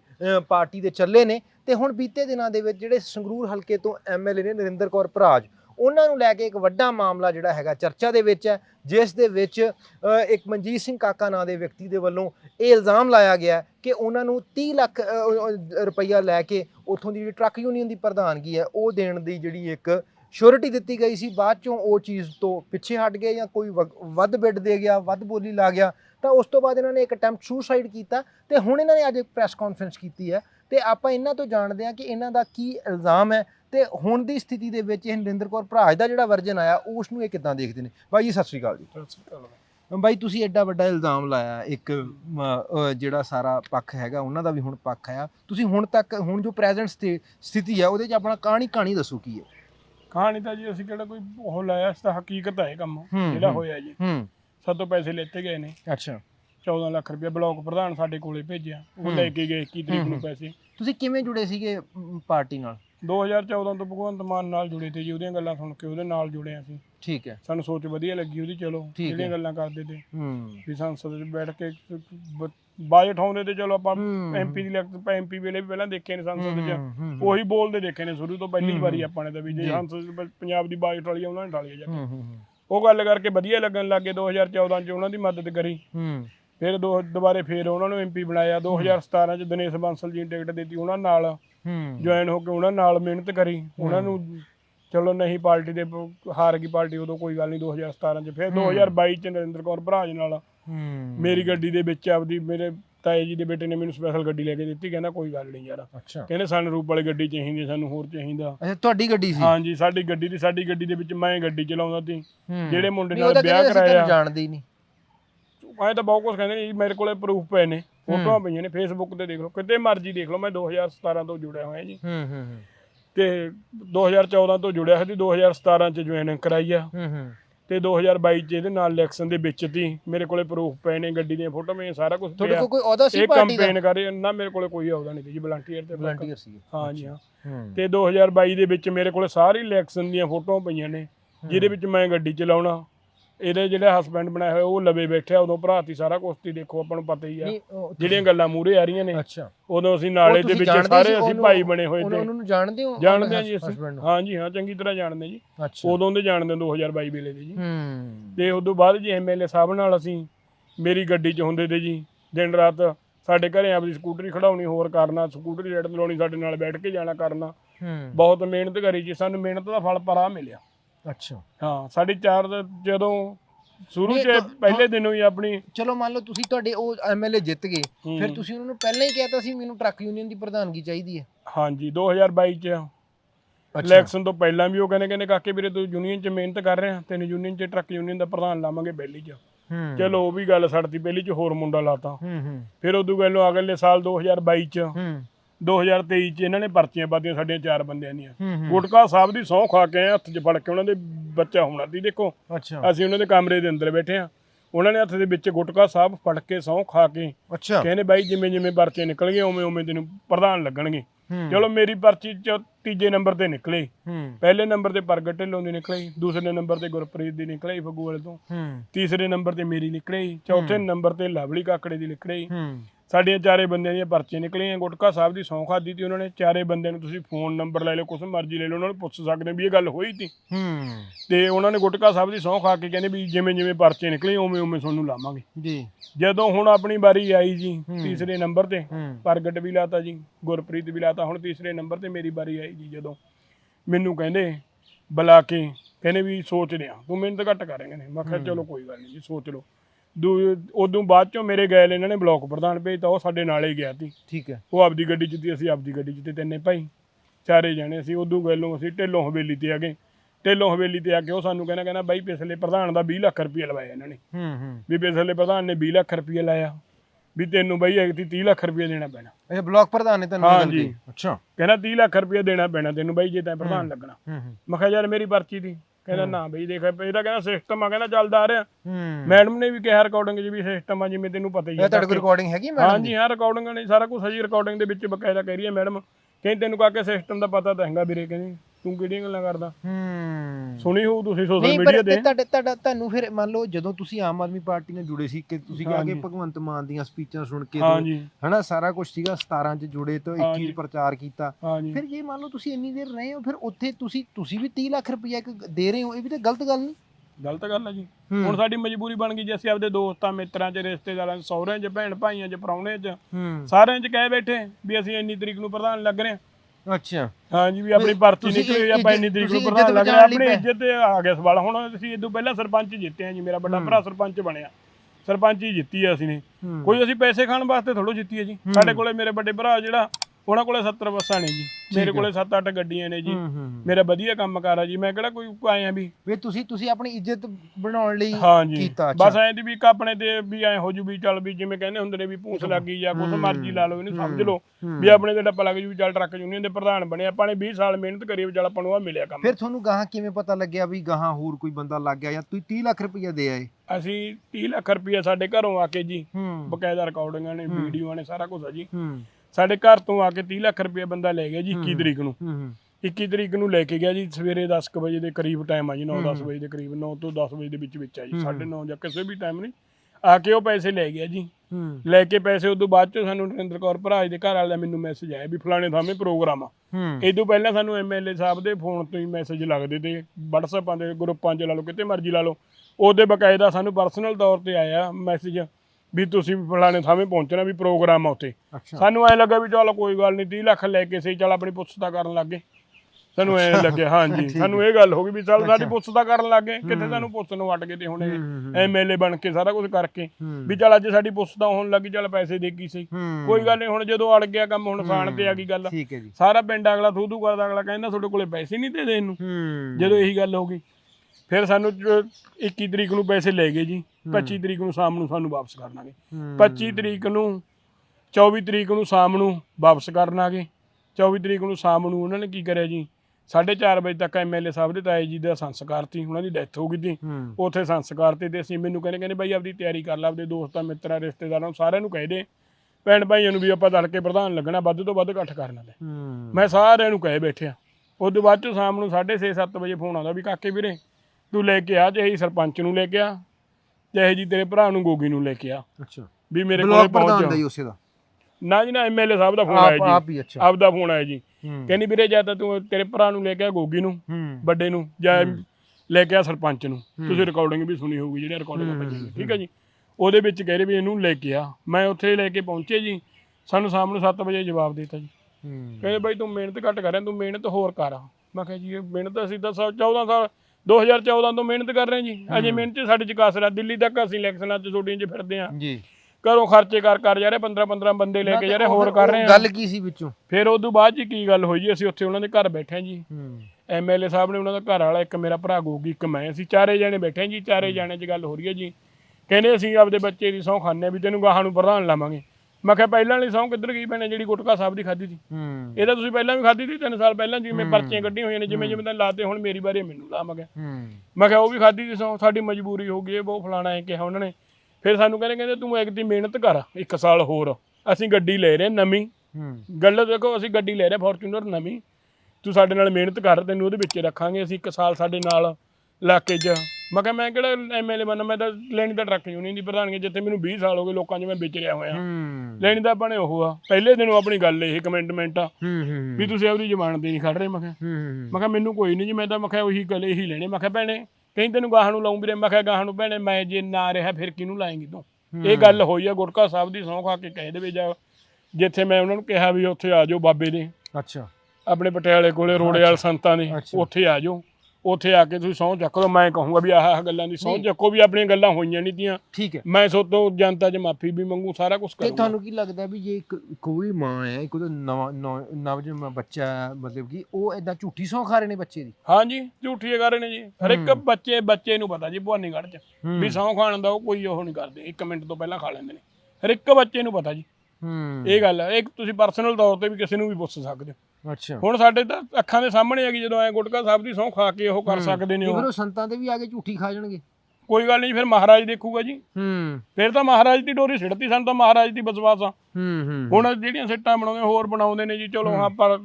ਪਾਰਟੀ ਦੇ ਚੱਲੇ ਨੇ। ਤੇ ਹੁਣ ਬੀਤੇ ਦਿਨਾਂ ਦੇ ਵਿੱਚ ਜਿਹੜੇ ਸੰਗਰੂਰ ਹਲਕੇ ਤੋਂ ਐਮਐਲਏ ਨੇ ਨਰਿੰਦਰ ਕੌਰ ਭਰਾਜ ਉਹਨਾਂ ਨੂੰ ਲੈ ਕੇ ਇੱਕ ਵੱਡਾ ਮਾਮਲਾ ਜਿਹੜਾ ਹੈਗਾ ਚਰਚਾ ਦੇ ਵਿੱਚ ਹੈ, ਜਿਸ ਦੇ ਵਿੱਚ ਇੱਕ ਮਨਜੀਤ ਸਿੰਘ ਕਾਕਾ ਨਾਂ ਦੇ ਵਿਅਕਤੀ ਦੇ ਵੱਲੋਂ ਇਹ ਇਲਜ਼ਾਮ ਲਾਇਆ ਗਿਆ ਕਿ ਉਹਨਾਂ ਨੂੰ 30 ਲੱਖ ਰੁਪਈਆ ਲੈ ਕੇ ਉਥੋਂ ਦੀ ਜਿਹੜੀ ਟਰੱਕ ਯੂਨੀਅਨ ਦੀ ਪ੍ਰਧਾਨਗੀ ਹੈ, ਉਹ ਦੇਣ ਦੀ ਜਿਹੜੀ ਇੱਕ ਸ਼ੋਰਿਟੀ ਦਿੱਤੀ ਗਈ ਸੀ। ਬਾਅਦ ਚੋਂ ਉਹ ਚੀਜ਼ ਤੋਂ ਪਿੱਛੇ ਹਟ ਗਏ ਜਾਂ ਕੋਈ ਵ- ਵੱਧ ਬਿੱਡ ਦੇ ਗਿਆ, ਵੱਧ ਬੋਲੀ ਲਾ ਗਿਆ, ਤਾਂ ਉਸ ਤੋਂ ਬਾਅਦ ਇਹਨਾਂ ਨੇ ਇੱਕ ਅਟੈਂਪਟ ਸੁਸਾਈਡ ਕੀਤਾ ਤੇ ਹੁਣ ਇਹਨਾਂ ਨੇ ਅੱਜ ਇੱਕ ਪ੍ਰੈਸ ਕਾਨਫਰੰਸ ਕੀਤੀ ਹੈ ਤੇ ਆਪਾਂ ਇਹਨਾਂ ਤੋਂ ਜਾਣਦੇ ਹਾਂ ਕਿ ਇਹਨਾਂ ਦਾ ਕੀ ਇਲਜ਼ਾਮ ਹੈ ਤੇ ਹੁਣ ਦੀ ਸਥਿਤੀ ਦੇ ਵਿੱਚ ਇਹ ਨਰਿੰਦਰ ਕੌਰ ਭਰਾਜ ਦਾ ਜਿਹੜਾ ਵਰਜਨ ਆਇਆ ਉਸ ਨੂੰ ਇਹ ਕਿਦਾਂ ਦੇਖਦੇ ਨੇ? ਬਾਈ ਜੀ ਸਤਿ ਸ਼੍ਰੀ ਅਕਾਲ ਜੀ। ਬਾਈ। ਤੁਸੀਂ ਐਡਾ ਵੱਡਾ ਇਲਜ਼ਾਮ ਲਾਇਆ ਇੱਕ ਜਿਹੜਾ ਸਾਰਾ ਪੱਖ ਹੈਗਾ ਉਹਨਾਂ ਦਾ ਵੀ ਹੁਣ ਪੱਖ ਆਇਆ। ਤੁਸੀਂ ਹੁਣ ਤੱਕ ਹੁਣ ਜੋ ਪ੍ਰੈਜ਼ੈਂਟ ਸਥਿਤੀ ਹੈ ਉਹਦੇ 'ਚ ਆਪਣਾ ਕਹਾਣੀ ਕਹਾਣੀ ਦੱਸੋ ਕੀ ਹੈ? ਕਹਾਣੀ ਤਾਂ ਜੀ ਅਸੀਂ ਕਿਹੜਾ ਕੋਈ ਉਹ ਲਾਇਆ ਇਸ ਤਾਂ ਹਕੀਕਤ ਹੈ ਕੰਮ ਜਿਹੜਾ। ਹੋਇਆ ਜੀ। ਸਾਤੋਂ ਪੈਸੇ ਲੈਤੇ ਗਏ ਨੇ। ਅੱਛਾ। 14 ਲੱਖ ਰੁਪਏ ਬਲਾਕ ਪ੍ਰਧਾਨ ਸਾਡੇ ਕੋਲੇ ਭੇਜਿਆ। ਉਹ ਲੈ ਕੇ ਗਏ ਕੀ ਤਰੀਕ ਨੂੰ ਪੈਸੇ। ਤੁਸੀਂ ਕਿਵੇਂ ਜੁੜੇ ਸੀਗੇ ਪਾਰਟੀ ਨਾਲ? 2014 ਤੋਂ ਭਗਵੰਤ ਮਾਨ ਨਾਲ ਜੁੜੇ ਤੇ ਜੀ ਉਹਦੀਆਂ ਗੱਲਾਂ ਸੁਣ ਕੇ ਉਹਦੇ ਨਾਲ ਜੁੜੇ ਅਸੀਂ। ਠੀਕ ਹੈ। ਸਾਨੂੰ ਸੋਚ ਵਧੀਆ ਲੱਗੀ ਉਹਦੀ ਚਲੋ ਠੀਕ ਜਿਹੜੀਆਂ। ਗੱਲਾਂ ਕਰਦੇ ਤੇ। ਹੂੰ। ਵੀ ਸੰਸਦ ਵਿੱਚ ਬੈਠ ਕੇ ਬ- ਬਾਜ ਉਠਾਉਂਦੇ ਤੇ ਚਲੋ ਆਪਾਂ। ਐਮਪੀ ਦੀ ਇਲੈਕਟ ਐਮਪੀ ਵੇਲੇ ਵੀ ਪਹਿਲਾਂ ਦੇਖੇ ਨੇ ਸੰਸਦ 'ਚ। ਉਹੀ ਬੋਲਦੇ ਦੇਖੇ ਨੇ ਸ਼ੁਰੂ ਤੋਂ ਪਹਿਲੀ ਵਾਰੀ। ਆਪਾਂ ਨੇ ਤਾਂ ਵੀ ਜੇ ਜੀ। ਸੰਸਦ 'ਚ ਪ- ਪੰਜਾਬ ਦੀ ਬਾਜ ਉਠਾਲੀ ਆ, ਉਹਨਾਂ ਨੇ ਉਠਾਲੀ ਆ ਜਾ ਕੇ ਹੂੰ ਹੂੰ। ਉਹ ਗੱਲ ਕਰਕੇ ਵਧੀਆ ਲੱਗਣ ਲੱਗੇ 2014 'ਚ ਉਹਨਾਂ ਦੀ ਮਦਦ ਕਰੀ। ਹੂੰ। ਫਿਰ ਦੋ ਦੁਬਾਰੇ ਫਿਰ ਉਹਨਾਂ ਨੂੰ ਐਮਪੀ ਬਣਾਇਆ। 2017 'ਚ ਦਿਨੇਸ਼ ਬਾਂਸਲ ਜੀ ਨੇ ਟਿਕਟ ਦਿੱਤੀ ਉਹਨਾਂ ਨਾਲ ਹੂੰ। ਜੁਆਇਨ ਹੋ ਕੇ ਉਹਨਾਂ ਨਾਲ ਮਿਹਨਤ ਕਰੀ। ਉਹਨਾਂ ਨੂੰ ਚਲੋ ਨਹੀਂ ਪਾਰਟੀ ਦੇ ਪ- ਹਾਰ ਗਈ ਪਾਰਟੀ ਉਦੋਂ ਕੋਈ ਗੱਲ ਨਹੀਂ 2017 ਚ। ਫਿਰ 2022 ਚ ਨਰਿੰਦਰ ਕੌਰ ਭਰਾਜ ਨਾਲ ਹੂੰ। ਮੇਰੀ ਗੱਡੀ ਦੇ ਵਿੱਚ ਆਪਦੀ ਮੇਰੇ ਤਾਏ ਜੀ ਦੇ ਬੇਟੇ ਨੇ ਮੈਨੂੰ ਸਪੈਸ਼ਲ ਗੱਡੀ ਲੈ ਕੇ ਦਿੱਤੀ ਕਹਿੰਦਾ ਕੋਈ ਗੱਲ ਨਹੀਂ ਯਾਰ। ਅੱਛਾ। ਕਹਿੰਦੇ ਸਾਨੂੰ ਰੂਪ ਵਾਲੀ ਗੱਡੀ ਚਾਹੀਦੀ ਹੈ, ਸਾਨੂੰ ਹੋਰ ਚਾਹੀਦਾ। ਅੱਛਾ ਤੁਹਾਡੀ ਗੱਡੀ ਸੀ? ਹਾਂਜੀ ਸਾਡੀ ਗੱਡੀ ਦੀ ਸਾਡੀ ਗੱਡੀ ਦੇ ਵਿੱਚ ਮੈਂ ਗੱਡੀ ਚਲਾਉਂਦਾ ਸੀ। ਹੂੰ। ਜਿਹੜੇ ਮੁੰਡੇ ਨਹੀਂ, ਨਾਲ ਉਹਦਾ ਵਿਆਹ ਕਹਿੰਦੇ ਅਸੀਂ ਕਰਾਇਆ। ਜਾਣਦੇ ਹੀ ਨਹੀਂ। ਐ ਤਾਂ ਬਹੁਤ ਕੁਝ ਕਹਿੰਦੇ ਨੇ ਜੀ ਮੇਰੇ ਕੋਲੇ ਪ੍ਰੂਫ ਪਏ ਨੇ ਫੋਟੋਆਂ ਪਈਆਂ ਨੇ ਫੇਸਬੁੱਕ ਤੇ ਦੇਖ ਲਓ ਕਿਤੇ ਮਰਜ਼ੀ ਦੇਖ ਲਓ ਮੈਂ 2017 ਤੋਂ ਜੁੜਿਆ ਹੋਇਆ ਜੀ। ਹੂੰ ਹੂੰ ਤੇ 2014 ਤੋਂ ਜੁੜਿਆ ਸੀ 2017 ਚ ਜੁਆਇਨ ਕਰਾਈ ਆ। ਹੂੰ ਹੂੰ। ਤੇ 2022 ਚ ਇਹਦੇ ਨਾਲ ਇਲੈਕਸ਼ਨ ਦੇ ਵਿੱਚ ਤੀ ਮੇਰੇ ਕੋਲੇ ਪ੍ਰੂਫ ਪਏ ਨੇ ਗੱਡੀ ਦੀਆਂ ਫੋਟੋਆਂ ਸਾਰਾ ਕੁਝ ਤੁਹਾਡੇ ਕੋਲ ਕੋਈ ਅਹੁਦਾ ਸੀ ਇਹ ਪਾਰਟੀ ਦਾ? ਕੰਪੇਨ ਕਰ ਨਾ ਮੇਰੇ ਕੋਲੇ ਕੋਈ ਆਉਦਾ ਨਹੀਂ ਜੀ ਵਲੰਟੀਅਰ ਤੇ ਵਲੰਟੀਅਰ ਸੀ ਹਾਂ ਜੀ ਹੂੰ। ਤੇ 2022 ਦੇ ਵਿੱਚ ਮੇਰੇ ਕੋਲੇ ਸਾਰੀ ਇਲੈਕਸ਼ਨ ਦੀਆਂ ਫੋਟੋਆਂ ਪਈਆਂ ਨੇ ਜਿਹਦੇ ਵਿੱਚ ਮੈਂ ਗੱਡੀ ਚਲਾਉਣਾ ਇਹਦੇ ਜਿਹੜਾ ਹਸਬੰਡ ਬਣਾਇਆ ਹੋਇਆ ਉਹ ਲਵੇ ਬੈਠਿਆ ਉਦੋਂ ਭਰਾਤੀ ਸਾਰਾ ਕੁਛ ਤੀ ਦੇਖੋ ਆਪਾਂ ਨੂੰ ਪਤਾ ਹੀ ਆ। ਨਹੀਂ ਉਹ ਤੁਸੀਂ- ਜਿਹੜੀਆਂ ਗੱਲਾਂ ਮੂਰੇ ਆ ਰਹੀਆਂ ਨੇ ਅੱਛਾ। ਉਦੋਂ ਅਸੀਂ ਨਾਲੇ ਦੇ ਤੁਸੀਂ ਵਿੱਚ ਜਾਣਦੇ ਸਾਰੇ ਅਸੀਂ ਉਹਨੂੰ? ਭਾਈ ਬਣੇ ਹੋਏ ਉਹਨਾਂ ਤੇ। ਉਹਨਾਂ ਨੂੰ ਜਾਣਦੇ ਹੋ ਜਾਣਦੇ ਆ ਜੀ ਅਸੀਂ। husband ਨੂੰ? ਹਾਂ ਜੀ ਹਾਂ ਚੰਗੀ ਤਰ੍ਹਾਂ ਜਾਣਦੇ ਜੀ। ਅੱਛਾ। ਉਦੋਂ ਦੇ ਜਾਣਦੇ 2022 ਵੇਲੇ ਦੇ ਜੀ। ਹੂੰ। ਤੇ ਉਦੋਂ ਬਾਅਦ ਜੀ ਐਮਐਲਏ ਸਾਹਿਬ ਨਾਲ ਅਸੀਂ ਮੇਰੀ ਗੱਡੀ 'ਚ ਹੁੰਦੇ ਤੇ ਜੀ ਦਿਨ ਰਾਤ ਸਾਡੇ ਘਰੇ ਆਪਦੀ ਸਕੂਟਰੀ ਖੜਾਉਣੀ ਹੋਰ ਕਰਨਾ ਸਕੂਟਰੀ ਰੇਡ ਲਾਉਣੀ ਸਾਡੇ ਨਾਲ ਬੈਠ ਕੇ ਜਾਣਾ ਕਰਨਾ। ਹੂੰ। ਬਹੁਤ ਮਿਹਨਤ ਕਰੀ ਜੀ ਸਾਨੂੰ ਮਿਹਨਤ ਦਾ ਫਲ ਪਰਾ ਮਿਲਿਆ। ਅੱਛਾ। ਹਾਂ ਸਾਡੀ ਚਾਰ ਦਾ ਜਦੋਂ ਸ਼ੁਰੂ 'ਚ ਤਾਂ- ਪਹਿਲੇ ਦਿਨੋਂ ਹੀ ਆਪਣੀ ਚਲੋ ਮੰਨ ਲਓ ਤੁਸੀਂ ਤੁਹਾਡੇ ਉਹ ਐਮਐਲਏ ਜਿੱਤ ਗਏ ਫਿਰ ਤੁਸੀਂ ਉਹਨਾਂ ਨੂੰ ਪਹਿਲਾਂ ਹੀ ਕਹਿਤਾ ਸੀ ਮੈਨੂੰ ਟਰੱਕ ਯੂਨੀਅਨ ਦੀ ਪ੍ਰਧਾਨਗੀ ਚਾਹੀਦੀ ਹੈ। ਹਾਂਜੀ 2022 'ਚ। ਇਲੈਕਸ਼ਨ ਤੋਂ ਪਹਿਲਾਂ ਵੀ ਉਹ ਕਹਿੰਦੇ ਕਹਿੰਦੇ ਕਾਕੇ ਵੀਰੇ ਤੂੰ ਯੂਨੀਅਨ 'ਚ ਮਿਹਨਤ ਕਰ ਰਿਹਾ ਤੈਨੂੰ ਯੂਨੀਅਨ 'ਚ ਟਰੱਕ ਯੂਨੀਅਨ ਦਾ ਪ੍ਰਧਾਨ ਲਾਵਾਂਗੇ ਬੈਲੀ 'ਚ। ਚਲੋ ਉਹ ਵੀ ਗੱਲ ਛੱਡਤੀ ਪਹਿਲੀ 'ਚ ਹੋਰ ਮੁੰਡਾ ਲਾਤਾ। ਫਿਰ ਉਦੋਂ ਗੱਲੋਂ ਅਗਲੇ ਸਾਲ 2022 'ਚ 2023 'ਚ ਇਹਨਾਂ ਨੇ ਪਰਚੀਆਂ ਪਾਤੀਆਂ ਸਾਡੀਆਂ ਚਾਰ ਬੰਦਿਆਂ ਦੀਆਂ। ਗੁਟਕਾ ਸਾਹਿਬ ਦੀ ਸਹੁੰ ਖਾ ਕੇ ਆਏ ਹੱਥ 'ਚ ਫੜ ਕੇ ਉਹਨਾਂ ਦੇ ਬੱਚਾ ਹੋਣਾ ਸੀ ਦੇਖੋ। ਅਸੀਂ ਉਹਨਾਂ ਦੇ ਕਮਰੇ ਦੇ ਅੰਦਰ ਬੈਠੇ ਆ ਉਹਨਾਂ ਨੇ ਹੱਥ ਦੇ ਵਿੱਚ ਗੁਟਕਾ ਸਾਹਿਬ ਫੜ ਕੇ ਸਹੁੰ ਖਾ ਕੇ ਕਹਿੰਦੇ ਬਾਈ ਜਿਵੇਂ ਜਿਵੇਂ ਪਰਚੇ ਨਿਕਲ ਗਏ ਉਵੇਂ ਉਵੇਂ ਤੈਨੂੰ ਪ੍ਰਧਾਨ ਲੱਗਣਗੇ। ਚਲੋ ਮੇਰੀ ਪਰਚੀ ਚ ਤੀਜੇ ਨੰਬਰ ਤੇ ਨਿਕਲੇ। ਪਹਿਲੇ ਨੰਬਰ ਤੇ ਪ੍ਰਗਟ ਢਿੱਲੋਂ ਦੀ ਨਿਕਲੀ ਦੂਸਰੇ ਨੰਬਰ ਤੇ ਗੁਰਪ੍ਰੀਤ ਦੀ ਨਿਕਲੀ ਫੱਗੂ ਵਾਲੇ ਤੋਂ। ਤੀਸਰੇ ਨੰਬਰ ਤੇ ਮੇਰੀ ਨਿਕਲੀ ਚੌਥੇ ਨੰਬਰ ਤੇ ਲਵਲੀ ਕਾਕੜੇ ਦੀ ਨਿਕਲੀ। ਸਾਡੀਆਂ ਚਾਰੇ ਬੰਦਿਆਂ ਦੀਆਂ ਪਰਚੀਆਂ ਨਿਕਲੀਆਂ ਗੁਟਕਾ ਸਾਹਿਬ ਦੀ ਸੌਂ ਖਾਦੀ ਤੇ ਉਹਨਾਂ ਨੇ। ਚਾਰੇ ਬੰਦਿਆਂ ਨੂੰ ਤੁਸੀਂ ਫੋਨ ਨੰਬਰ ਲੈ ਲਓ ਕੁਛ ਮਰਜ਼ੀ ਲੈ ਲਓ ਉਹਨਾਂ ਨੂੰ ਪੁੱਛ ਸਕਦੇ ਵੀ ਇਹ ਗੱਲ ਹੋਈ ਤੀ। ਹੂੰ। ਤੇ ਉਹਨਾਂ ਨੇ ਗੁਟਕਾ ਸਾਹਿਬ ਦੀ ਸੌਂ ਖਾ ਕੇ ਕਹਿੰਦੇ ਵੀ ਜਿਵੇਂ ਜਿਵੇਂ ਪਰਚੇ ਨਿਕਲੇ ਉਵੇਂ ਉਵੇਂ ਤੁਹਾਨੂੰ ਲਾਵਾਂਗੇ। ਜੀ। ਜਦੋਂ ਹੁਣ ਆਪਣੀ ਵਾਰੀ ਆਈ ਜੀ। ਤੀਸਰੇ ਨੰਬਰ ਤੇ ਪ੍ਰਗਟ ਵੀ ਲਾਤਾ ਜੀ ਗੁਰਪ੍ਰੀਤ ਵੀ ਲਾਤਾ ਹੁਣ ਤੀਸਰੇ ਨੰਬਰ ਤੇ ਮੇਰੀ ਵਾਰੀ ਆਈ ਜੀ ਜਦੋਂ। ਮੈਨੂੰ ਕਹਿੰਦੇ ਬੁਲਾ ਕੇ ਕਹਿੰਦੇ ਵੀ ਸੋਚਦੇ ਆ ਤੂੰ ਮਿਹਨਤ ਘੱਟ ਕਰੇਂਗੇ ਨੇ। ਮੈਂ ਕਿਹਾ ਚਲੋ ਕੋਈ ਗੱਲ ਨਹੀਂ ਜੀ ਸੋਚ ਲਓ। ਦੂ ਉਦੋਂ ਬਾਅਦ ਚੋਂ ਮੇਰੇ ਗੈਲ ਇਹਨਾਂ ਨੇ ਬਲਾਕ ਪ੍ਰਧਾਨ ਭੇਜਤਾ ਉਹ ਸਾਡੇ ਨਾਲ ਹੀ ਗਿਆ ਸੀ। ਠੀਕ ਹੈ। ਉਹ ਆਪਦੀ ਗੱਡੀ 'ਚ ਤੇ ਅਸੀਂ ਆਪਦੀ ਗੱਡੀ 'ਚ ਤੇ ਤਿੰਨੇ ਭਾਈ ਚਾਰੇ ਜਣੇ ਅਸੀਂ ਉਦੋਂ ਗੱਲੋਂ ਅਸੀਂ ਢਿੱਲੋਂ ਹਵੇਲੀ ਤੇ ਆ ਗਏ। ਢਿੱਲੋਂ ਹਵੇਲੀ ਤੇ ਆ ਕੇ ਉਹ ਸਾਨੂੰ ਕਹਿੰਦਾ ਕਹਿੰਦਾ ਬਾਈ ਪਿਛਲੇ ਪ੍ਰਧਾਨ ਦਾ 20 ਲੱਖ ਰੁਪਏ ਲਵਾਇਆ ਇਹਨਾਂ ਨੇ। ਹੂੰ ਹੂੰ। ਵੀ ਪਿਛਲੇ ਪ੍ਰਧਾਨ ਨੇ 20 ਲੱਖ ਰੁਪਏ ਲਾਇਆ। ਵੀ ਤੈਨੂੰ ਬਾਈ ਐਗਤੀ 30 ਲੱਖ ਰੁਪਏ ਦੇਣਾ ਪੈਣਾ। ਇਹ ਬਲਾਕ ਪ੍ਰਧਾਨ ਨੇ ਤੁਹਾਨੂੰ ਹਾਂ ਗੱਲ। ਕਹੀ। ਅੱਛਾ। ਕਹਿੰਦਾ 30 ਲੱਖ ਰੁਪਏ ਦੇਣਾ ਪੈਣਾ ਤੈਨੂੰ ਬਾਈ ਜੇ ਤੈਂ ਪ੍ਰਧਾਨ ਲੱਗਣਾ। ਹੂੰ ਹੂੰ। ਮੈਂ ਕਿਹਾ ਯਾਰ ਮੇਰੀ ਪਰਚੀ ਦੀ। ਕਹਿੰਦਾ ਨਾ ਬਈ ਦੇਖ ਇਹਦਾ ਕਹਿੰਦਾ ਸਿਸਟਮ ਆ ਕਹਿੰਦਾ ਚੱਲਦਾ ਆ ਰਿਹਾ। ਹੂੰ। ਮੈਡਮ ਨੇ ਵੀ ਕਿਹਾ ਰਿਕਾਰਡਿੰਗ 'ਚ ਵੀ ਸਿਸਟਮ ਆ ਜਿਵੇਂ ਤੈਨੂੰ ਪਤਾ ਹੀ ਇਹ ਹੈ ਤੁਹਾਡੇ ਕੋਲ ਰਿਕਾਰਡਿੰਗ ਹੈਗੀ ਮੈਡਮ ਹਾਂਜੀ ਹਾਂ ਰਿਕਾਰਡਿੰਗ ਨੇ ਸਾਰਾ ਕੁਝ ਹਜੀ ਰਿਕਾਰਡਿੰਗ ਦੇ ਵਿੱਚ ਬਕਾਇਦਾ ਕਹਿ ਰਹੀ ਹੈ ਮੈਡਮ। ਕਹਿੰਦੀ ਤੈਨੂੰ ਕਾਕੇ ਸਿਸਟਮ ਦਾ ਪਤਾ ਤਾਂ ਹੈਗਾ ਵੀਰੇ ਕਹਿੰਦੀ। ਤੂੰ ਕਿਹੜੀਆਂ ਗੱਲਾਂ ਕਰਦਾ? ਹੂੰ। ਸੁਣੀ ਹੋਊ ਤੁਸੀਂ ਸੋਸ਼ਲ ਨਹੀਂ ਪਰ ਮੀਡੀਆ ਤੇ। ਤੇ ਤੁਹਾਡੇ ਤੁਹਾਡਾ ਤੁਹਾਨੂੰ ਫਿਰ ਮੰਨ ਲਓ ਜਦੋਂ ਤੁਸੀਂ ਆਮ ਆਦਮੀ ਪਾਰਟੀ ਨਾਲ ਜੁੜੇ ਸੀ ਕਿ ਤੁਸੀਂ ਕਿਹਾ ਕਿ ਹਾਂਜੀ। ਭਗਵੰਤ ਮਾਨ ਦੀਆਂ ਸਪੀਚਾਂ ਸੁਣ ਕੇ ਹਾਂਜੀ। ਹਨਾ ਸਾਰਾ ਕੁਝ ਸੀਗਾ 17 ਚ ਜੁੜੇ ਤੋਂ 21 ਹਾਂਜੀ। ਚ ਪ੍ਰਚਾਰ ਕੀਤਾ। ਹਾਂਜੀ। ਫਿਰ ਜੇ ਮੰਨ ਲਓ ਤੁਸੀਂ ਇੰਨੀ ਦੇਰ ਰਹੇ ਹੋ ਫਿਰ ਉੱਥੇ ਤੁਸੀਂ ਤੁਸੀਂ ਵੀ 30 ਲੱਖ ਰੁਪਇਆ ਇੱਕ ਦੇ ਰਹੇ ਹੋ ਇਹ ਵੀ ਤਾਂ ਗਲਤ ਗੱਲ ਨਹੀਂ? ਗਲਤ ਗੱਲ ਹੈ ਜੀ। ਹੁਣ ਸਾਡੀ ਮਜਬੂਰੀ ਬਣ ਗਈ ਜੇ ਅਸੀਂ ਆਪਦੇ ਦੋਸਤਾਂ ਮਿੱਤਰਾਂ 'ਚ ਰਿਸ਼ਤੇਦਾਰਾਂ 'ਚ ਸਹੁਰਿਆਂ 'ਚ ਭੈਣ ਭਾਈਆਂ 'ਚ ਪਰਾਉਣੇ 'ਚ ਹੂੰ। ਸਾਰਿਆਂ 'ਚ ਕਹਿ ਬੈਠੇ ਵੀ ਅਸੀਂ ਇੰਨੀ ਤਰੀਕ ਨੂੰ ਪ੍ਰਧਾਨ ਲੱਗ ਰਹੇ ਹਾਂ। ਅੱਛਾ। ਹਾਂਜੀ ਵੀ ਆਪਣੀ ਭਰਤੀ ਤੁਸੀਂ ਨਿਕਲੀ ਆਪਾਂ ਇੰਨੀ ਤਰੀਕ ਨੂੰ ਤੁਸੀਂ ਪ੍ਰਧਾਨ ਇੱਜ਼ਤ ਲੱਗ ਰਹੇ ਬਚਾਉਣ ਲਈ ਆਪਣੀ ਇੱਜ਼ਤ ਤੇ ਆ ਗਿਆ ਸਵਾਲ। ਹੁਣ ਅਸੀਂ ਇਦੋਂ ਪਹਿਲਾਂ ਸਰਪੰਚ ਜਿੱਤੇ ਆ ਜੀ ਮੇਰਾ ਵੱਡਾ ਭਰਾ ਸਰਪੰਚ ਬਣਿਆ। ਸਰਪੰਚ ਹੀ ਜਿੱਤੀ ਆ ਅਸੀਂ ਨੇ। ਕੋਈ ਅਸੀਂ ਪੈਸੇ ਖਾਣ ਵਾਸਤੇ ਥੋੜੋ ਜਿੱਤੀ ਹੈ ਜੀ। ਸਾਡੇ ਕੋਲੇ ਮੇਰੇ ਵੱਡੇ ਭਰਾ ਜਿਹੜਾ ਉਹਨਾਂ ਕੋਲੇ 70 ਬੱਸਾਂ ਨੇ ਜੀ। ਮੇਰੇ ਕੋਲੇ 7-8 ਗੱਡੀਆਂ ਨੇ ਜੀ। ਮੇਰਾ ਵਧੀਆ ਕੰਮ ਕਾਰ ਆ ਜੀ। ਮੈਂ ਕਿਹੜਾ ਕੋਈ ਆਏ ਆ ਵੀ ਵੀ ਤੁਸੀਂ ਤੁਸੀਂ ਆਪਣੀ ਇੱਜ਼ਤ ਬਣਾਉਣ ਲਈ ਕੀਤਾ। ਬਸ ਐਂ ਦੀ ਵੀ ਆਪਣੇ ਤੇ ਵੀ ਐ ਹੋ ਜੂ ਵੀ ਚੱਲ ਵੀ ਜਿਵੇਂ ਕਹਿੰਦੇ ਹੁੰਦੇ ਨੇ ਵੀ ਪੂੰਛ ਲੱਗੀ ਜਾਂ ਕੁਛ ਮਰਜ਼ੀ ਲਾ ਲਓ ਇਹਨੂੰ ਸਮਝ ਲਓ। ਵੀ ਆਪਣੇ ਤੇ ਡੱਪਾ ਲੱਗ ਜੂ ਵੀ ਚੱਲ ਟਰੱਕ ਯੂਨੀਅਨ ਦੇ ਪ੍ਰਧਾਨ ਬਣੇ ਆਪਾਂ ਨੇ 20 ਸਾਲ ਮਿਹਨਤ ਕਰੀ ਵੀ ਚੱਲ ਆਪਾਂ ਨੂੰ ਆ ਮਿਲਿਆ ਕੰਮ। ਫਿਰ ਤੁਹਾਨੂੰ ਗਾਹਾਂ ਕਿਵੇਂ ਪਤਾ ਲੱਗਿਆ ਵੀ ਗਾਹਾਂ ਹੋਰ ਕੋਈ ਬੰਦਾ ਲੱਗ ਗਿਆ ਜਾਂ ਤੁਸੀਂ 30 ਲੱਖ ਰੁਪਇਆ ਦੇ ਆਏ? ਅਸੀਂ 30 ਲੱਖ ਰੁਪਇਆ ਸਾਡੇ ਘਰੋਂ ਆ ਕੇ ਜੀ ਬਕਾਇਦਾ ਰਿਕਾਰਡਿੰਗਾਂ ਨੇ ਵੀਡੀਓਆਂ ਨੇ ਸਾਰਾ ਕੁਝ ਆ ਜੀ। ਸਾਡੇ ਘਰ ਤੋਂ ਆ ਕੇ 30 ਲੱਖ ਰੁਪਇਆ ਬੰਦਾ ਲੈ ਗਿਆ ਜੀ 21 ਤਰੀਕ ਨੂੰ। ਹੂੰ 21 ਤਰੀਕ ਨੂੰ ਲੈ ਕੇ ਗਿਆ ਜੀ ਸਵੇਰੇ 10 ਕੁ ਵਜੇ ਦੇ ਕਰੀਬ ਟਾਈਮ ਆ ਜੀ 9-10 ਵਜੇ ਦੇ ਕਰੀਬ 9 ਤੋਂ 10 ਵਜੇ ਦੇ ਵਿੱਚ ਵਿੱਚ ਆ ਜੀ 9:30 ਜਾਂ ਕਿਸੇ ਵੀ ਟਾਈਮ ਨਹੀਂ ਆ ਕੇ ਉਹ ਪੈਸੇ ਲੈ ਗਿਆ ਜੀ। ਹੂੰ। ਲੈ ਕੇ ਪੈਸੇ ਉਦੋਂ ਬਾਅਦ ਚ ਸਾਨੂੰ ਨਰਿੰਦਰ ਕੌਰ ਭਰਾਜ ਦੇ ਘਰ ਵਾਲੇ ਦਾ ਮੈਨੂੰ ਮੈਸੇਜ ਆਇਆ ਵੀ ਫਲਾਣੇ ਥਾਵੇਂ ਪ੍ਰੋਗਰਾਮ ਆ। ਤੋਂ ਪਹਿਲਾਂ ਸਾਨੂੰ ਐਮਐਲਏ ਸਾਹਿਬ ਦੇ ਫੋਨ ਤੋਂ ਹੀ ਮੈਸੇਜ ਲੱਗਦੇ ਤੇ WhatsAppaਂ ਦੇ ਗਰੁੱਪਾਂ 'ਚ ਲਾ ਲਓ ਕਿਤੇ ਮਰਜ਼ੀ ਲਾ ਲਓ। ਉਹਦੇ ਬਕਾਇਦਾ ਸਾਨੂੰ ਪਰਸਨਲ ਤੌਰ ਤੇ ਆਇਆ ਮੈਸੇਜ ਵੀ ਤੁਸੀਂ ਫਲਾਣੇ ਥਾਵੇਂ ਪਹੁੰਚਣਾ ਵੀ ਪ੍ਰੋਗਰਾਮ ਆ ਉੱਥੇ। ਅੱਛਾ। ਸਾਨੂੰ ਐ ਲੱਗਾ ਵੀ ਚਲ ਕੋਈ ਗੱਲ ਨਹੀਂ 30 ਲੱਖ ਲੈ ਕੇ ਸਹੀ ਚੱਲ ਆਪਣੀ ਪੁੱਛਤਾ ਕਰਨ ਲੱਗੇ ਸਾਨੂੰ ਐ ਲੱਗਿਆ ਹਾਂਜੀ ਸਾਨੂੰ ਇਹ ਗੱਲ ਹੋ ਗਈ ਵੀ ਚੱਲ ਸਾਡੀ ਪੁੱਛਤਾ ਕਰਨ ਲੱਗੇ ਕਿੱਥੇ ਸਾਨੂੰ ਪੁੱਛਣ ਨੂੰ ਹਟ ਗਏ ਤੇ ਹੁਣ ਐਮਐਲਏ ਬਣ ਕੇ ਸਾਰਾ ਕੁਝ ਕਰਕੇ। ਵੀ ਚੱਲ ਅੱਜ ਸਾਡੀ ਪੁੱਛਤਾ ਹੋਣ ਲੱਗੀ ਚੱਲ ਪੈਸੇ ਦੇ ਗਈ ਸਹੀ। ਕੋਈ ਗੱਲ ਨਹੀਂ ਹੁਣ ਜਦੋਂ ਅੜ ਗਿਆ ਕੰਮ ਹੁਣ ਸਾਣ ਤੇ ਆ ਗਈ ਗੱਲ। ਸਾਰਾ ਪਿੰਡ ਅਗਲਾ ਥੂ ਥੂ ਕਰਦਾ ਅਗਲਾ ਕਹਿੰਦਾ ਤੁਹਾਡੇ ਕੋਲੇ ਪੈਸੇ ਨਹੀਂ ਦੇ ਦੇਣ ਨੂੰ। ਜਦੋਂ ਇਹੀ ਗੱਲ ਹੋ ਗਈ। ਫਿਰ ਸਾਨੂੰ ਜੋ 21 ਤਰੀਕ ਨੂੰ ਪੈਸੇ ਲੈ ਗਏ ਜੀ 25 ਤਰੀਕ ਨੂੰ ਸ਼ਾਮ ਨੂੰ ਸਾਨੂੰ ਵਾਪਸ ਕਰਨਾਗੇ 25 ਤਰੀਕ ਨੂੰ 24 ਤਰੀਕ ਨੂੰ ਸ਼ਾਮ ਨੂੰ ਵਾਪਸ ਕਰਨਾਗੇ 24 ਤਰੀਕ ਨੂੰ ਸ਼ਾਮ ਨੂੰ ਉਹਨਾਂ ਨੇ ਕੀ ਕਰਿਆ ਜੀ? 4:30 ਵਜੇ ਤੱਕ ਐਮਐਲਏ ਸਾਹਿਬ ਦੇ ਤਾਏ ਜੀ ਦਾ ਸੰਸਕਾਰ ਸੀ ਉਹਨਾਂ ਦੀ ਡੈਥ ਹੋ ਗਈ ਸੀ। ਹੂੰ। ਉੱਥੇ ਸੰਸਕਾਰ ਤੇ ਤੇ ਅਸੀਂ ਮੈਨੂੰ ਕਹਿੰਦੇ ਕਹਿੰਦੇ ਬਾਈ ਆਪਦੀ ਤਿਆਰੀ ਕਰ ਲੈ ਆਪਦੇ ਦੋਸਤਾਂ ਮਿੱਤਰਾਂ ਰਿਸ਼ਤੇਦਾਰਾਂ ਨੂੰ ਸਾਰਿਆਂ ਨੂੰ ਕਹਿ ਦੇ। ਭੈਣ ਭਾਈਆਂ ਨੂੰ ਵੀ ਆਪਾਂ ਤੜਕੇ ਕੇ ਪ੍ਰਧਾਨ ਲੱਗਣਾ ਵੱਧ ਤੋਂ ਵੱਧ ਇਕੱਠ ਕਰਨਾ ਲੈ ਮੈਂ ਸਾਰਿਆਂ ਨੂੰ ਕਹੇ ਬੈਠਿਆ। ਉਦੋਂ ਬਾਅਦ ਚ ਸ਼ਾਮ ਨੂੰ 6:30 7 ਵਜੇ ਫੋਨ ਆਉਂਦਾ ਵੀ ਕਾਕੇ ਵੀਰੇ ਤੂੰ ਲੈ ਕੇ ਆ ਚਾਹੇ ਸਰਪੰਚ ਨੂੰ ਲੈ ਕੇ ਆ ਚਾਹੇ ਜੀ ਤੇਰੇ ਭਰਾ ਨੂੰ ਗੋਗੀ ਨੂੰ ਲੈ ਕੇ ਆ। ਅੱਛਾ। ਵੀ ਮੇਰੇ ਕੋਲੇ ਬਲਾਕ ਪ੍ਰਧਾਨ ਦਾ ਪਹੁੰਚ ਹੀ ਉਸੇ ਦਾ। ਨਾ ਜੀ ਨਾ ਐਮਐਲਏ ਸਾਹਿਬ ਦਾ ਫੋਨ ਆਇਆ ਆਪ ਜੀ। ਆਪ ਹੀ ਅੱਛਾ। ਆਪਦਾ ਫੋਨ ਆਇਆ ਜੀ। ਹੂੰ। ਕਹਿੰਦੀ ਵੀਰੇ ਜਾਂ ਤਾਂ ਤੂੰ ਤੇਰੇ ਭਰਾ ਨੂੰ ਲੈ ਕੇ ਆ ਗੋਗੀ ਨੂੰ ਹੂੰ। ਵੱਡੇ ਨੂੰ ਜਾਂ ਲੈ ਕੇ ਆ ਸਰਪੰਚ ਨੂੰ। ਤੁਸੀਂ ਰਿਕਾਰਡਿੰਗ ਵੀ ਸੁਣੀ ਹੋਊਗੀ ਜਿਹੜੇ ਰਿਕਾਰਡਿੰਗ ਭੇਜੀਆਂ ਠੀਕ ਹੈ ਜੀ। ਉਹਦੇ ਵਿੱਚ ਕਹਿ ਰਹੇ ਵੀ ਇਹਨੂੰ ਲੈ ਕੇ ਆ। ਮੈਂ ਉੱਥੇ ਲੈ ਕੇ ਪਹੁੰਚੇ ਜੀ। ਸਾਨੂੰ ਸ਼ਾਮ ਨੂੰ 7 ਵਜੇ ਜਵਾਬ ਦਿੱਤਾ ਜੀ। ਹੂੰ। ਕਹਿੰਦੇ ਬਾਈ ਤੂੰ ਮਿਹਨਤ ਘੱਟ ਕਰ ਰਿਹਾ ਤੂੰ ਮਿਹਨਤ ਹੋਰ ਕਰ। ਮੈਂ ਕਿਹਾ ਜੀ ਇਹ ਮਿਹਨਤ ਅਸੀਂ ਤਾਂ ਸਾ- 14 ਸਾਲ 2014 ਤੋਂ ਮਿਹਨਤ ਕਰ ਰਹੇ ਜੀ। ਅਜੇ ਮਿਹਨਤ 'ਚ ਸਾਡੇ ਚ ਕਾਸਰ ਆ ਦਿੱਲੀ ਤੱਕ ਅਸੀਂ ਇਲੈਕਸ਼ਨਾਂ 'ਚ ਛੋਟੀਆਂ 'ਚ ਫਿਰਦੇ ਆ ਜੀ। ਘਰੋਂ ਖਰਚੇ ਕਰ ਕਰ ਜਾ ਰਹੇ 15 15 ਬੰਦੇ ਲੈ ਕੇ ਜਾ ਰਹੇ ਹੋਰ ਕਰ ਰਹੇ ਆ ਗੱਲ ਕੀ ਸੀ ਵਿੱਚੋਂ? ਫਿਰ ਉਦੋਂ ਬਾਅਦ ਜੀ ਕੀ ਗੱਲ ਹੋਈ ਜੀ ਅਸੀਂ ਉੱਥੇ ਉਹਨਾਂ ਦੇ ਘਰ ਬੈਠੇ ਜੀ। ਐਮਐਲਏ ਸਾਹਿਬ ਨੇ ਉਹਨਾਂ ਦਾ ਘਰ ਵਾਲਾ ਇੱਕ ਮੇਰਾ ਭਰਾ ਗੋਗੀ ਇੱਕ ਮੈਂ ਅਸੀਂ ਚਾਰੇ ਜਣੇ ਬੈਠੇ ਜੀ ਚਾਰੇ ਜਣੇ 'ਚ ਗੱਲ ਹੋ ਰਹੀ ਹੈ ਜੀ। ਕਹਿੰਦੇ ਅਸੀਂ ਆਪਦੇ ਬੱਚੇ ਦੀ ਖਾਂਦੇ ਹਾਂ ਵੀ ਤੈਨੂੰ ਗਾਹਾਂ ਨੂੰ ਪ੍ਰਧਾਨ ਲਾਵਾਂਗੇ। ਮੈਂ ਕਿਹਾ ਪਹਿਲਾਂ ਵਾਲੀ ਸਹੁੰ ਕਿੱਧਰ ਗਈ ਭੈਣੇ ਜਿਹੜੀ ਗੁਟਕਾ ਸਾਹਿਬ ਦੀ ਖਾਧੀ ਸੀ? ਹੂੰ। ਇਹ ਤਾਂ ਤੁਸੀਂ ਪਹਿਲਾਂ ਵੀ ਖਾਧੀ ਸੀ 3 ਸਾਲ ਪਹਿਲਾਂ ਜਿਵੇਂ ਪਰਚੀਆਂ ਕੱਢੀਆਂ ਹੋਈਆਂ ਨੇ ਜਿਵੇਂ ਜਿਵੇਂ ਤਾਂ ਲਾਤੇ ਹੁਣ ਮੇਰੀ ਹੈ, ਮੈਨੂੰ ਲਾਵਾਂਗੇ ਹੂੰ। ਮੈਂ ਕਿਹਾ ਉਹ ਵੀ ਖਾਧੀ ਸੀ ਸਹੁੰ ਸਾਡੀ ਮਜਬੂਰੀ ਹੋ ਗਈ ਇਹ ਬਹੁਤ ਫਲਾਣਾ ਹੈ ਕਿਹਾ ਉਹਨਾਂ ਨੇ। ਫਿਰ ਸਾਨੂੰ ਕਹਿੰਦੇ ਕਹਿੰਦੇ ਤੂੰ ਇੱਕ ਦੀ ਮਿਹਨਤ ਕਰ ਇੱਕ ਸਾਲ ਹੋਰ। ਅਸੀਂ ਗੱਡੀ ਲੈ ਰਹੇ ਨਵੀਂ। ਹੂੰ। ਗੱਲ ਦੇਖੋ ਅਸੀਂ ਗੱਡੀ ਲੈ ਰਹੇ ਫੋਰਚੂਨਰ ਨਵੀਂ। ਤੂੰ ਸਾਡੇ ਨਾਲ ਮਿਹਨਤ ਕਰ ਤੈਨੂੰ ਉਹਦੇ ਵਿੱਚ ਰੱਖਾਂਗੇ ਅਸੀਂ ਇੱਕ ਸਾਲ ਸਾਡੇ ਨਾਲ ਇਲਾਕੇ 'ਚ ਮੈਂ ਕਿਹਾ ਮੈਂ ਕਿਹੜਾ ਐਮਐਲਏ ਬਣਨਾ? ਮੈਂ ਤਾਂ ਲੈਣੀ ਦਾ ਟਰੱਕ ਯੂਨੀਅਨ ਦੀ ਪ੍ਰਧਾਨਗੀ ਜਿੱਥੇ ਮੈਨੂੰ 20 ਸਾਲ ਹੋ ਗਏ ਲੋਕਾਂ 'ਚ ਮੈਂ ਵਿਚ ਰਿਹਾ ਹੋਇਆ। ਹੂੰ। ਲੈਣੀ ਦਾ ਬਣੇ ਉਹ ਆ। ਪਹਿਲੇ ਦਿਨੋਂ ਆਪਣੀ ਗੱਲ ਇਹ ਕਮੈਂਟਮੈਂਟ ਆ। ਹੂੰ ਵੀ ਤੁਸੀਂ ਆਪਣੀ ਜ਼ਮਾਨਤ ਤੇ ਨਹੀਂ ਖੜ ਰਹੇ ਮੈਂ ਕਿਹਾ। ਮੈਂ ਕਿਹਾ ਮੈਨੂੰ ਕੋਈ ਨਹੀਂ ਜੀ ਮੈਂ ਤਾਂ ਮੈਂ ਕਿਹਾ ਉਹੀ ਗੱਲ ਇਹੀ ਲੈਣੇ ਮੈਂ ਕਿਹਾ ਭੈਣੇ ਕਹੀਂ ਤੈਨੂੰ ਗਾਹਾਂ ਨੂੰ ਲਾਉਂ ਵੀਰੇ? ਮੈਂ ਕਿਹਾ ਗਾਹਾਂ ਨੂੰ ਭੈਣੇ ਮੈਂ ਜੇ ਨਾ ਰਿਹਾ ਫਿਰ ਕਿਹਨੂੰ ਲਾਏਂਗੀ ਤੂੰ? ਇਹ ਗੱਲ ਹੋਈ ਆ ਗੁਰਕਾ ਸਾਹਿਬ ਦੀ ਸਹੁੰ ਖਾ ਕੇ ਕਹਿ ਦੇਵੇ ਜਾ ਜਿੱਥੇ ਮੈਂ ਉਹਨਾਂ ਨੂੰ ਕਿਹਾ ਵੀ ਉੱਥੇ ਆ ਜਾਓ ਬਾਬੇ ਦੇ। ਅੱਛਾ। ਆਪਣੇ ਪਟਿਆਲੇ ਕੋਲੇ ਰੋੜੇ ਵਾਲ ਸੰਤਾਂ ਦੇ ਅੱਛਾ। ਉੱਥੇ ਆ ਜਾਓ। ਉੱਥੇ ਆ ਕੇ ਤੁਸੀਂ ਸਹੁੰ ਚੱਕ ਲਓ ਮੈਂ ਕਹੂੰਗਾ ਵੀ ਆਹ ਆਹ ਗੱਲਾਂ ਦੀ ਸਹੁੰ ਚੱਕੋ ਵੀ ਆਪਣੀਆਂ ਗੱਲਾਂ ਹੋਈਆਂ ਨਹੀਂ ਤੀਆਂ। ਠੀਕ ਹੈ। ਮੈਂ ਸੋਤੋਂ ਜਨਤਾ 'ਚ ਮਾਫੀ ਵੀ ਮੰਗੂ ਸਾਰਾ ਕੁਝ ਤੇ ਕਰੂੰਗਾ। ਤੁਹਾਨੂੰ ਕੀ ਲੱਗਦਾ ਵੀ ਜੇ ਇੱਕ ਕੋਈ ਮਾਂ ਹੈ ਇੱਕ ਉਹਦਾ ਨਵਾਂ ਨੌ- ਨਵਜੰਮਾ ਬੱਚਾ ਹੈ, ਮਤਲਬ ਕਿ ਉਹ ਐਦਾਂ ਝੂਠੀ ਸੌਂ ਖਾ ਰਹੇ ਨੇ ਬੱਚੇ ਦੀ? ਹਾਂਜੀ ਝੂਠੀ ਕਰ ਰਹੇ ਨੇ ਜੀ। ਹਰ ਇੱਕ ਬੱਚੇ ਬੱਚੇ ਨੂੰ ਪਤਾ ਜੀ ਭਵਾਨੀਗੜ੍ਹ 'ਚ ਵੀ ਸਹੁੰ ਖਾਣ ਦਾ ਉਹ ਕੋਈ ਉਹ ਨਹੀਂ ਕਰਦੇ ਇੱਕ ਮਿੰਟ ਤੋਂ ਪਹਿਲਾਂ ਖਾ ਲੈਂਦੇ ਨੇ। ਹਰ ਇੱਕ ਬੱਚੇ ਨੂੰ ਪਤਾ ਜੀ। ਹੂੰ। ਇਹ ਗੱਲ ਹੈ ਇਹ ਤੁਸੀਂ ਪਰਸਨਲ ਤੌਰ ਤੇ ਵੀ ਕਿਸੇ ਨੂੰ ਵੀ ਪੁੱਛ ਸਕਦੇ ਹੋ। ਅੱਛਾ। ਹੁਣ ਸਾਡੇ ਤਾਂ ਅੱਖਾਂ ਦੇ ਸਾਹਮਣੇ ਆ ਗਈ ਜਦੋਂ ਐ ਗੁਟਕਾ ਸਾਹਿਬ ਦੀ ਸਹੁੰ ਖਾ ਕੇ ਉਹ ਕਰ ਸਕਦੇ ਨੇ ਤੇ ਉਹ। ਫਿਰ ਸੰਤਾਂ ਦੇ ਵੀ ਆ ਕੇ ਝੂਠੀ ਖਾ ਜਾਣਗੇ। ਕੋਈ ਗੱਲ ਨਹੀਂ ਫਿਰ ਮਹਾਰਾਜ ਦੇਖੂਗਾ ਜੀ। ਹੂੰ। ਫਿਰ ਤਾਂ ਮਹਾਰਾਜ ਦੀ ਡੋਰੀ ਸਿੱਟਤੀ ਸਾਨੂੰ ਤਾਂ ਮਹਾਰਾਜ ਦੀ ਵਿਸ਼ਵਾਸ। ਆ ਹੂੰ ਹੂੰ। ਹੁਣ ਜਿਹੜੀਆਂ ਸਿੱਟਾਂ ਬਣਾਉਂਦੇ ਹੋਰ ਬਣਾਉਂਦੇ ਨੇ ਜੀ ਚਲੋ ਹਾਂ। ਪਰ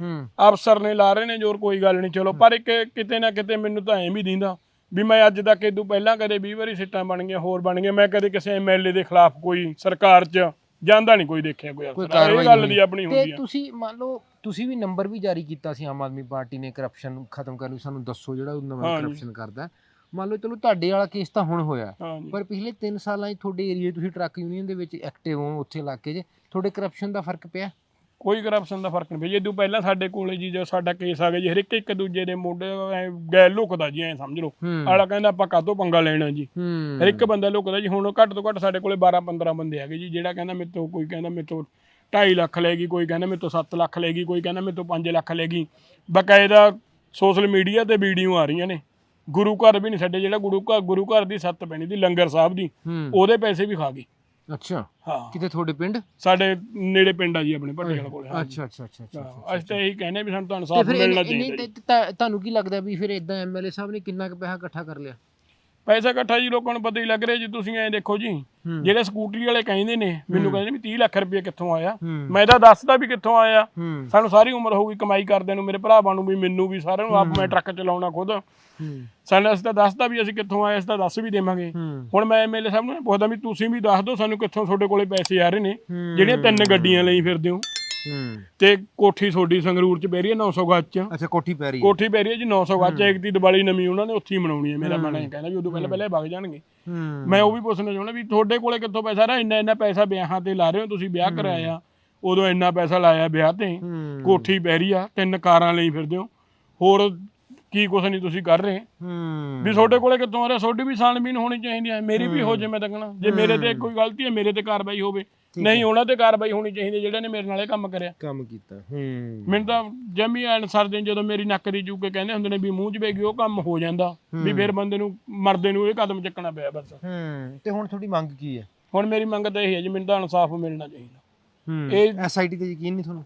ਹੂੰ। ਅਫਸਰ ਨੇ ਲਾ ਰਹੇ ਨੇ ਜੋਰ ਕੋਈ ਗੱਲ ਨਹੀਂ ਚਲੋ। ਪਰ ਇੱਕ ਕਿਤੇ ਨਾ ਕਿਤੇ ਮੈਨੂੰ ਤਾਂ ਐਂ ਵੀ ਦਿੰਦਾ ਵੀ ਮੈਂ ਅੱਜ ਤੱਕ ਇਦੋਂ ਪਹਿਲਾਂ ਕਦੇ 20 ਵਾਰੀ ਸਿੱਟਾਂ ਬਣ ਗਈਆਂ ਹੋਰ ਬਣ ਗਈਆਂ। ਮੈਂ ਕਦੇ ਕਿਸੇ ਐਮਐਲਏ ਦੇ ਖਿਲਾਫ ਕੋਈ ਸਰਕਾਰ 'ਚ ਜਾਂਦਾ ਨਹੀਂ ਕੋਈ ਦੇਖਿਆ ਕੋਈ ਅਫਸਰ। ਇਹ ਗੱਲ ਦੀ ਆਪਣੀ ਤੇ ਹੁੰਦੀ ਆ। ਤੁਸੀਂ ਮੰਨ ਲਓ ਤੁਸੀਂ ਵੀ ਨੰਬਰ ਵੀ ਜਾਰੀ ਕੀਤਾ ਸੀ ਆਮ ਆਦਮੀ ਪਾਰਟੀ ਨੇ ਕਰਪਸ਼ਨ ਖਤਮ ਕਰਨ ਲਈ ਸਾਨੂੰ ਦੱਸੋ ਜਿਹੜਾ ਉਹ ਨਵਾਂ ਹਾਂਜੀ। ਕਰਪਸ਼ਨ ਕਰਦਾ। ਮੰਨ ਲਓ ਚਲੋ ਤੁਹਾਡੇ ਵਾਲਾ ਕੇਸ ਤਾਂ ਹੁਣ ਹੋਇਆ ਹਾਂਜੀ। ਪਰ ਪਿਛਲੇ 3 ਸਾਲਾਂ 'ਚ ਤੁਹਾਡੇ ਏਰੀਆ ਤੁਸੀਂ ਟਰੱਕ ਯੂਨੀਅਨ ਦੇ ਵਿੱਚ ਐਕਟਿਵ ਹੋ ਉੱਥੇ ਇਲਾਕੇ 'ਚ ਤੁਹਾਡੇ ਕਰਪਸ਼ਨ ਦਾ ਫ਼ਰਕ ਪਿਆ? ਕੋਈ ਕਰਪਸ਼ਨ ਦਾ ਫ਼ਰਕ ਨਹੀਂ ਪਿਆ। ਜਦੋਂ ਪਹਿਲਾਂ ਸਾਡੇ ਕੋਲੇ ਜੀ ਜੋ ਸਾਡਾ ਕੇਸ ਆ ਗਿਆ ਜੀ ਹਰ ਇੱਕ ਇੱਕ ਦੂਜੇ ਦੇ ਮੋਢੇ ਐ ਗੈਲ ਲੁਕਦਾ ਜੀ ਐ ਸਮਝ ਲਓ। ਹੂੰ। ਆਲਾ ਕਹਿੰਦਾ ਆਪਾਂ ਕਾਹਤੋਂ ਪੰਗਾ ਲੈਣਾ ਜੀ? ਹੂੰ। ਹਰ ਇੱਕ ਬੰਦਾ ਲੁਕਦਾ ਜੀ। ਹੁਣ ਘੱਟ ਤੋਂ ਘੱਟ ਸਾਡੇ ਕੋਲੇ 12 15 ਬੰਦੇ ਹੈਗੇ ਜੀ ਜਿਹੜਾ ਕਹਿੰਦਾ ਮੇਰੇ ਤੋਂ ਕੋਈ ਕਹਿੰਦਾ ਮੇਰੇ ਤੋਂ 2.5 ਲੱਖ ਲੈਗੀ ਕੋਈ ਕਹਿੰਦਾ ਮੇਰੇ ਤੋਂ 7 ਲੱਖ ਲੈਗੀ ਕੋਈ ਕਹਿੰਦਾ ਮੇਰੇ ਤੋਂ 5 ਲੱਖ ਲੈਗੀ ਬਕਾਇਦਾ ਸੋਸ਼ਲ ਮੀਡੀਆ ਤੇ ਵੀਡੀਓ ਆ ਰਹੀਆਂ ਨੇ। ਗੁਰੂ ਘਰ ਵੀ ਨਹੀਂ ਛੱਡੇ ਜਿਹੜਾ ਗੁਰੂ ਘਰ ਗੁਰੂ ਘਰ ਦੀ ਸੱਤ ਪੈਣੀ ਦੀ ਲੰਗਰ ਸਾਹਿਬ ਦੀ ਹੂੰ। ਉਹਦੇ ਪੈਸੇ ਵੀ ਖਾ ਗਈ। ਅੱਛਾ। ਹਾਂ। ਕਿਤੇ ਤੁਹਾਡੇ ਪਿੰਡ? ਸਾਡੇ ਨੇੜੇ ਪਿੰਡ ਆ ਜੀ ਆਪਣੇ ਭੱਟੇਵਾਲ ਕੋਲੇ ਹਾਂ ਅੱਛਾ ਅੱਛਾ ਅੱਛਾ ਅੱਛਾ ਹਾਂ, ਅਸੀਂ ਤਾਂ ਇਹੀ ਕਹਿੰਦੇ ਵੀ ਸਾਨੂੰ ਤਾਂ ਤੇ ਇਨਸਾਫ ਫਿਰ ਮਿਲਣਾ ਇਹਨੇ- ਇਹਨੇ ਚਾਹੀਦਾ ਜੀ। ਤੇ- ਤਾਂ- ਤੁਹਾਨੂੰ ਕੀ ਲੱਗਦਾ ਵੀ ਫਿਰ ਇਦਾਂ ਐਮਐਲਏ ਸਾਹਿਬ ਨੇ ਕਿੰਨਾ ਕੁ ਪੈਸਾ ਇਕੱਠਾ ਕਰ ਲਿਆ? ਪੈਸਾ ਇਕੱਠਾ ਜੀ ਲੋਕਾਂ ਨੂੰ ਪਤਾ ਹੀ ਲੱਗ ਰਿਹਾ ਜੀ ਤੁਸੀਂ ਐਂ ਦੇਖੋ ਜੀ ਹੂੰ। ਜਿਹੜੇ ਸਕੂਟਰੀ ਵਾਲੇ ਕਹਿੰਦੇ ਨੇ ਮੈਨੂੰ ਕਹਿੰਦੇ ਨੇ ਵੀ 30 ਲੱਖ ਰੁਪਏ ਕਿੱਥੋਂ ਆਇਆ। ਹੂੰ। ਮੈਂ ਤਾਂ ਦੱਸਦਾ ਵੀ ਕਿੱਥੋਂ ਆਇਆ। ਹੂੰ। ਸਾਨੂੰ ਸਾਰੀ ਉਮਰ ਹੋਊਗੀ ਕਮਾਈ ਕਰਦਿਆਂ ਨੂੰ ਮੇਰੇ ਭਰਾਵਾਂ ਨੂੰ ਵੀ ਮੈਨੂੰ ਵੀ ਸਾਰਿਆਂ ਨੂੰ ਆਪ ਮੈਂ ਟਰੱਕ ਚਲਾਉਣਾ ਖੁਦ। ਹੂੰ। ਸਾਨੂੰ ਅਸੀਂ ਤਾਂ ਦੱਸਦਾ ਵੀ ਅਸੀਂ ਕਿੱਥੋਂ ਆਏ ਅਸੀਂ ਤਾਂ ਦੱਸ ਵੀ ਦੇਵਾਂਗੇ। ਹੂੰ। ਹੁਣ ਮੈਂ ਐਮਐਲਏ ਸਾਹਿਬ ਨੂੰ ਪੁੱਛਦਾ ਵੀ ਤੁਸੀਂ ਵੀ ਦੱਸ ਦਿਓ ਸਾਨੂੰ ਕਿੱਥੋਂ ਤੁਹਾਡੇ ਕੋਲੇ ਪੈਸੇ ਆ ਰਹੇ ਨੇ। ਹੂੰ। ਜਿਹੜੀਆਂ ਤਿੰਨ ਗੱਡੀਆਂ ਲਈ ਫਿਰਦੇ ਹੋ। ਹੂੰ। ਤੇ ਕੋਠੀ ਤੁਹਾਡੀ ਸੰਗਰੂਰ ਚ ਪੈ ਰਹੀ ਹੈ 900 ਗੱਜ ਚ। ਅੱਛਾ ਕੋਠੀ ਪੈ ਰਹੀ ਹੈ। ਕੋਠੀ ਪੈ ਰਹੀ ਹੈ ਜੀ 900 ਗੱਜ ਇੱਕ ਦੀ ਦੀਵਾਲੀ ਨਵੀਂ ਉਹਨਾਂ ਨੇ ਉੱਥੇ ਹੀ ਮਨਾਉਣੀ ਹੈ। ਮੇਰਾ ਮਨ ਇਹ ਕਹਿੰਦਾ ਵੀ ਉਦੋਂ ਪਹਿਲਾਂ ਪਹਿਲਾਂ ਵਗ ਜਾਣਗੇ। ਮੈਂ ਉਹ ਵੀ ਪੁੱਛਣਾ ਚਾਹੁੰਦਾ ਵੀ ਤੁਹਾਡੇ ਕੋਲੇ ਕਿੱਥੋਂ ਪੈਸਾ ਰਿਹਾ? ਇੰਨਾ ਇੰਨਾ ਪੈਸਾ ਵਿਆਹਾਂ ਤੇ ਲਾ ਰਹੇ ਹੋ ਤੁਸੀਂ ਵਿਆਹ ਕਰਾਇਆ। ਉਦੋਂ ਇੰਨਾ ਪੈਸਾ ਲਾਇਆ ਵਿਆਹ ਤੇ। ਕੋਠੀ ਪੈ ਰਹੀ ਆ ਤਿੰਨ ਕਾਰਾਂ ਲਈ ਫਿਰਦੇ ਹੋ। ਹੋਰ ਕੀ ਕੁਛ ਨਹੀਂ ਤੁਸੀਂ ਕਰ ਰਹੇ। ਵੀ ਤੁਹਾਡੇ ਕੋਲੇ ਕਿੱਥੋਂ ਆ ਰਿਹਾ? ਤੁਹਾਡੀ ਵੀ ਛਾਣਬੀਨ ਹੋਣੀ ਚਾਹੀਦੀ ਹੈ। ਮੇਰੀ ਵੀ ਹੋ। ਜੇ ਮੈਂ ਤਾਂ ਕਹਣਾ। ਜੇ ਮੇਰੇ ਤੇ ਕੋਈ ਗਲਤੀ ਹੈ ਮੇਰੇ ਤੇ ਕਾਰਵਾਈ ਹੋਵੇ। ਨਹੀਂ ਉਹਨਾਂ ਤੇ ਕਾਰਵਾਈ ਹੋਣੀ ਚਾਹੀਦੀ ਜਿਹੜੇ ਨੇ ਮੇਰੇ ਨਾਲ ਇਹ ਕੰਮ ਕਰਿਆ। ਕੰਮ ਕੀਤਾ ਹੂੰ। ਮੈਨੂੰ ਤਾਂ ਜਮੀ ਐਨ ਸਰਦੇ ਜਦੋਂ ਮੇਰੀ ਨੱਕ ਦੀ ਚੂਕੇ ਕਹਿੰਦੇ ਹੁੰਦੇ ਨੇ ਵੀ ਮੂੰਹ 'ਚ ਵੇਗੀ ਉਹ ਕੰਮ ਹੋ ਜਾਂਦਾ ਵੀ ਫਿਰ ਬੰਦੇ ਨੂੰ ਮਰਦੇ ਨੂੰ ਇਹ ਕਦਮ ਚੱਕਣਾ ਪਿਆ ਬਸ। ਹੂੰ ਤੇ ਹੁਣ ਤੁਹਾਡੀ ਮੰਗ ਕੀ ਹੈ? ਹੁਣ ਮੇਰੀ ਮੰਗ ਤਾਂ ਇਹ ਹੈ ਜੀ ਮੈਨੂੰ ਤਾਂ ਇਨਸਾਫ ਮਿਲਣਾ ਚਾਹੀਦਾ। ਹੂੰ ਇਹ- ਐਸਆਈਟੀ ਤੇ ਯਕੀਨ ਨਹੀਂ ਤੁਹਾਨੂੰ?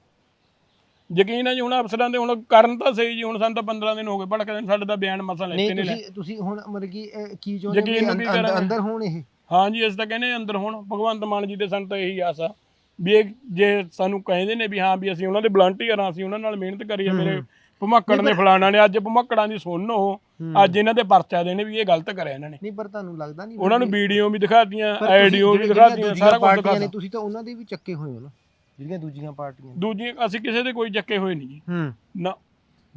ਯਕੀਨ ਹੈ ਜੀ ਹੁਣ ਅਫਸਰਾਂ ਦੇ ਹੁਣ ਕਰਨ ਤਾਂ ਸਹੀ ਜੀ ਹੁਣ ਸਾਨੂੰ ਤਾਂ 15 ਦਿਨ ਹੋ ਗਏ ਭੜਕਦੇ ਸਾਡੇ ਤਾਂ ਬਿਆਨ ਮਸਾ ਲੈਤੇ ਨਹੀਂ ਤੁਸੀਂ ਤੁਸੀਂ ਹੁਣ ਮਤਲਬ ਕਿ ਕੀ ਚਾਹੁੰਦੇ। ਅੰਦਰ ਹੋਣ ਇਹ? ਹਾਂ ਜੀ ਅਸੀਂ ਤਾਂ ਕਹਿੰਦੇ ਅੰਦਰ ਹੁਣ ਭਗਵੰਤ ਮਾਨ ਜੀ ਦੇ ਸਾਨੂੰ ਤਾਂ ਇਹੀ ਆਸ ਆ ਵੀ ਇਹ ਜੇ ਸਾਨੂੰ ਕਹਿੰਦੇ ਨੇ ਵੀ ਹਾਂ ਵੀ ਅਸੀਂ ਉਹਨਾਂ ਦੇ ਵਲੰਟੀਅਰ ਆ ਅਸੀਂ ਉਹਨਾਂ ਨਾਲ ਮਿਹਨਤ ਕਰੀਏ ਮੇਰੇ ਭਮੱਕੜ ਨੇ ਫਲਾਣਾ ਨੇ ਅੱਜ ਭਮੱਕੜਾਂ ਦੀ ਸੁਣ ਉਹ ਅੱਜ ਇਹਨਾਂ ਦੇ ਪਰਚਾ ਦੇਣੇ ਵੀ ਇਹ ਗਲਤ ਕਰਿਆ ਇਹਨਾਂ ਨੇ। ਨਹੀਂ ਪਰ ਤੁਹਾਨੂੰ ਲੱਗਦਾ ਨਹੀਂ ਉਹਨਾਂ ਨੂੰ ਵੀਡੀਓ ਵੀ ਦਿਖਾਤੀਆਂ ਆਡੀਓ ਵੀ ਦਿਖਾਤੀਆਂ ਸਾਰਾ ਕੁਝ ਪਾਰਟੀਆਂ ਨੇ ਦਿਖਾਤਾ। ਤੁਸੀਂ ਤਾਂ ਉਹਨਾਂ ਦੇ ਵੀ ਚੱਕੇ ਹੋਏ ਹੋ ਨਾ ਜਿਹੜੀਆਂ ਦੂਜੀਆਂ ਪਾਰਟੀਆਂ ਦੂਜੀਆਂ ਅਸੀਂ ਕਿਸੇ ਦੇ ਕੋਈ ਚੱਕੇ ਹੋਏ ਨਹੀਂ ਜੀ। ਹੂੰ। ਨਾ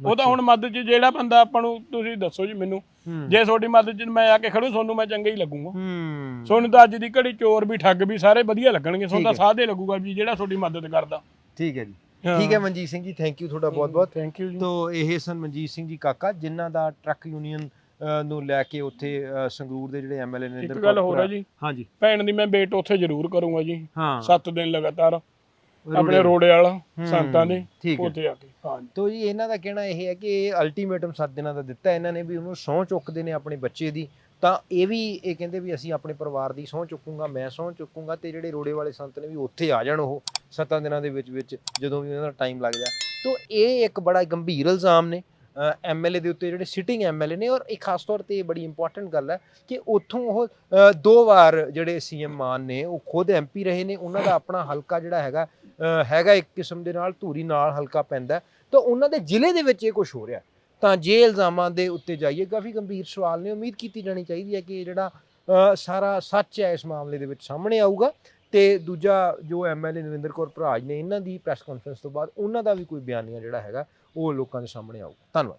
ਉਹ ਤਾਂ ਹੁਣ ਮਦਦ 'ਚ ਜਿਹੜਾ ਬੰਦਾ ਆਪਾਂ ਨੂੰ ਤੁਸੀਂ ਦੱਸੋ ਜੀ ਮੈਨੂੰ ਜੇ ਤੁਹਾਡੀ ਮਦਦ 'ਚ ਮੈਂ ਆ ਕੇ ਖੜੂ ਤੁਹਾਨੂੰ ਮੈਂ ਚੰਗਾ ਹੀ ਲੱਗੂਗਾ। ਤੁਹਾਨੂੰ ਤਾਂ ਅੱਜ ਦੀ ਘੜੀ ਚੋਰ ਵੀ ਠੱਗ ਵੀ ਸਾਰੇ ਵਧੀਆ ਲੱਗਣਗੇ ਤੁਹਾਨੂੰ ਤਾਂ। ਸਾਦੇ ਲੱਗੂਗਾ ਵੀ ਜਿਹੜਾ ਤੁਹਾਡੀ ਮਦਦ ਕਰਦਾ। ਠੀਕ ਹੈ ਜੀ। ਠੀਕ ਹੈ ਮਨਜੀਤ ਸਿੰਘ ਜੀ ਥੈਂਕ ਯੂ ਤੁਹਾਡਾ ਬਹੁਤ ਬਹੁਤ। ਥੈਂਕ ਯੂ ਜੀ। ਤੋ ਇਹ ਸਨ ਮਨਜੀਤ ਸਿੰਘ ਜੀ ਕਾਕਾ ਜਿਨ੍ਹਾਂ ਦਾ ਟਰੱਕ ਯੂਨੀਅਨ ਨੂੰ ਲੈ ਕੇ ਉੱਥੇ ਸੰਗਰੂਰ ਦੇ ਜਿਹੜੇ ਐਮਐਲਏ ਨੇ ਇੱਕ ਇੰਦਰ ਗੱਲ ਹੈ ਜੀ। ਹਾਂਜੀ। ਭੈਣ ਦੀ ਮੈਂ ਵੇਟ ਉੱਥੇ ਜ਼ਰੂਰ ਕਰੂੰਗਾ ਜੀ। ਹਾਂ। 7 ਦਿਨ ਲਗਾਤਾਰ। ਆਪਣੇ ਰੋੜੇ ਵਾਲਾ। ਸੰਤਾਂ ਦੇ ਠੀਕ ਹੈ। ਉੱਥੇ ਆ ਕੇ ਹਾਂ ਜੀ ਤੋ ਜੀ ਇਹਨਾਂ ਦਾ ਕਹਿਣਾ ਇਹ ਹੈ ਕਿ ਇਹ ਅਲਟੀਮੇਟਮ 7 ਦਿਨਾਂ ਦਾ ਦਿੱਤਾ ਇਹਨਾਂ ਨੇ ਵੀ ਉਹਨੂੰ ਸਹੁੰ ਚੁੱਕਦੇ ਨੇ ਆਪਣੇ ਬੱਚੇ ਦੀ। ਤਾਂ ਇਹ ਵੀ ਇਹ ਕਹਿੰਦੇ ਵੀ ਅਸੀਂ ਆਪਣੇ ਪਰਿਵਾਰ ਦੀ ਸਹੁੰ ਚੁੱਕੂਗਾ ਮੈਂ ਸਹੁੰ ਚੁੱਕੂਗਾ ਤੇ ਜਿਹੜੇ ਰੋੜੇ ਵਾਲੇ ਸੰਤ ਨੇ ਵੀ ਉੱਥੇ ਆ ਜਾਣ ਉਹ 7 ਦਿਨਾਂ ਦੇ ਵਿੱਚ ਵਿੱਚ ਜਦੋਂ ਵੀ ਉਹਨਾਂ ਦਾ ਟਾਈਮ ਲੱਗਦਾ ਤੋ ਇਹ ਇੱਕ ਬੜਾ ਗੰਭੀਰ ਇਲਜ਼ਾਮ ਨੇ ਐਮਐਲਏ ਦੇ ਉੱਤੇ ਜਿਹੜੇ ਸਿਟਿੰਗ ਐਮਐਲਏ ਨੇ ਔਰ ਇੱਕ ਖਾਸ ਤੌਰ ਤੇ ਇਹ ਬੜੀ ਇੰਪੋਰਟੈਂਟ ਗੱਲ ਹੈ ਕਿ ਉੱਥੋਂ ਉਹ ਅ, ਦੋ ਵਾਰ ਜਿਹੜੇ ਸੀਐਮ ਮਾਨ ਨੇ ਉਹ ਖੁਦ ਐਮਪੀ ਰਹੇ ਨੇ ਉਹਨਾਂ ਦਾ ਆਪਣਾ ਹਲਕਾ ਜਿਹੜਾ ਹੈਗਾ ਹੈਗਾ ਇੱਕ ਕਿਸਮ ਦੇ ਨਾਲ, ਧੂਰੀ ਨਾਲ ਹਲਕਾ ਪੈਂਦਾ ਤਾਂ ਉਹਨਾਂ ਦੇ ਜ਼ਿਲ੍ਹੇ ਦੇ ਵਿੱਚ ਇਹ ਕੁਝ ਹੋ ਰਿਹਾ ਤਾਂ ਜੇ ਇਲਜ਼ਾਮਾਂ ਦੇ ਉੱਤੇ ਜਾਈਏ, ਕਾਫੀ ਗੰਭੀਰ ਸਵਾਲ ਨੇ। ਉਮੀਦ ਕੀਤੀ ਜਾਣੀ ਚਾਹੀਦੀ ਹੈ ਕਿ ਇਹ ਜਿਹੜਾ ਸਾਰਾ ਸੱਚ ਹੈ, ਇਸ ਮਾਮਲੇ ਦੇ ਵਿੱਚ ਸਾਹਮਣੇ ਆਊਗਾ। ਤੇ ਦੂਜਾ ਜੋ ਐਮਐਲਏ ਨਰਿੰਦਰ ਕੌਰ ਭਰਾਜ ਨੇ, ਇਹਨਾਂ ਦੀ ਪ੍ਰੈਸ ਕਾਨਫਰੰਸ ਤੋਂ ਬਾਅਦ ਉਹਨਾਂ ਦਾ ਵੀ ਕੋਈ ਬਿਆਨੀਆ ਜਿਹੜਾ ਹੈਗਾ, ਉਹ ਲੋਕਾਂ ਦੇ ਸਾਹਮਣੇ ਆਊਗਾ। ਧੰਨਵਾਦ।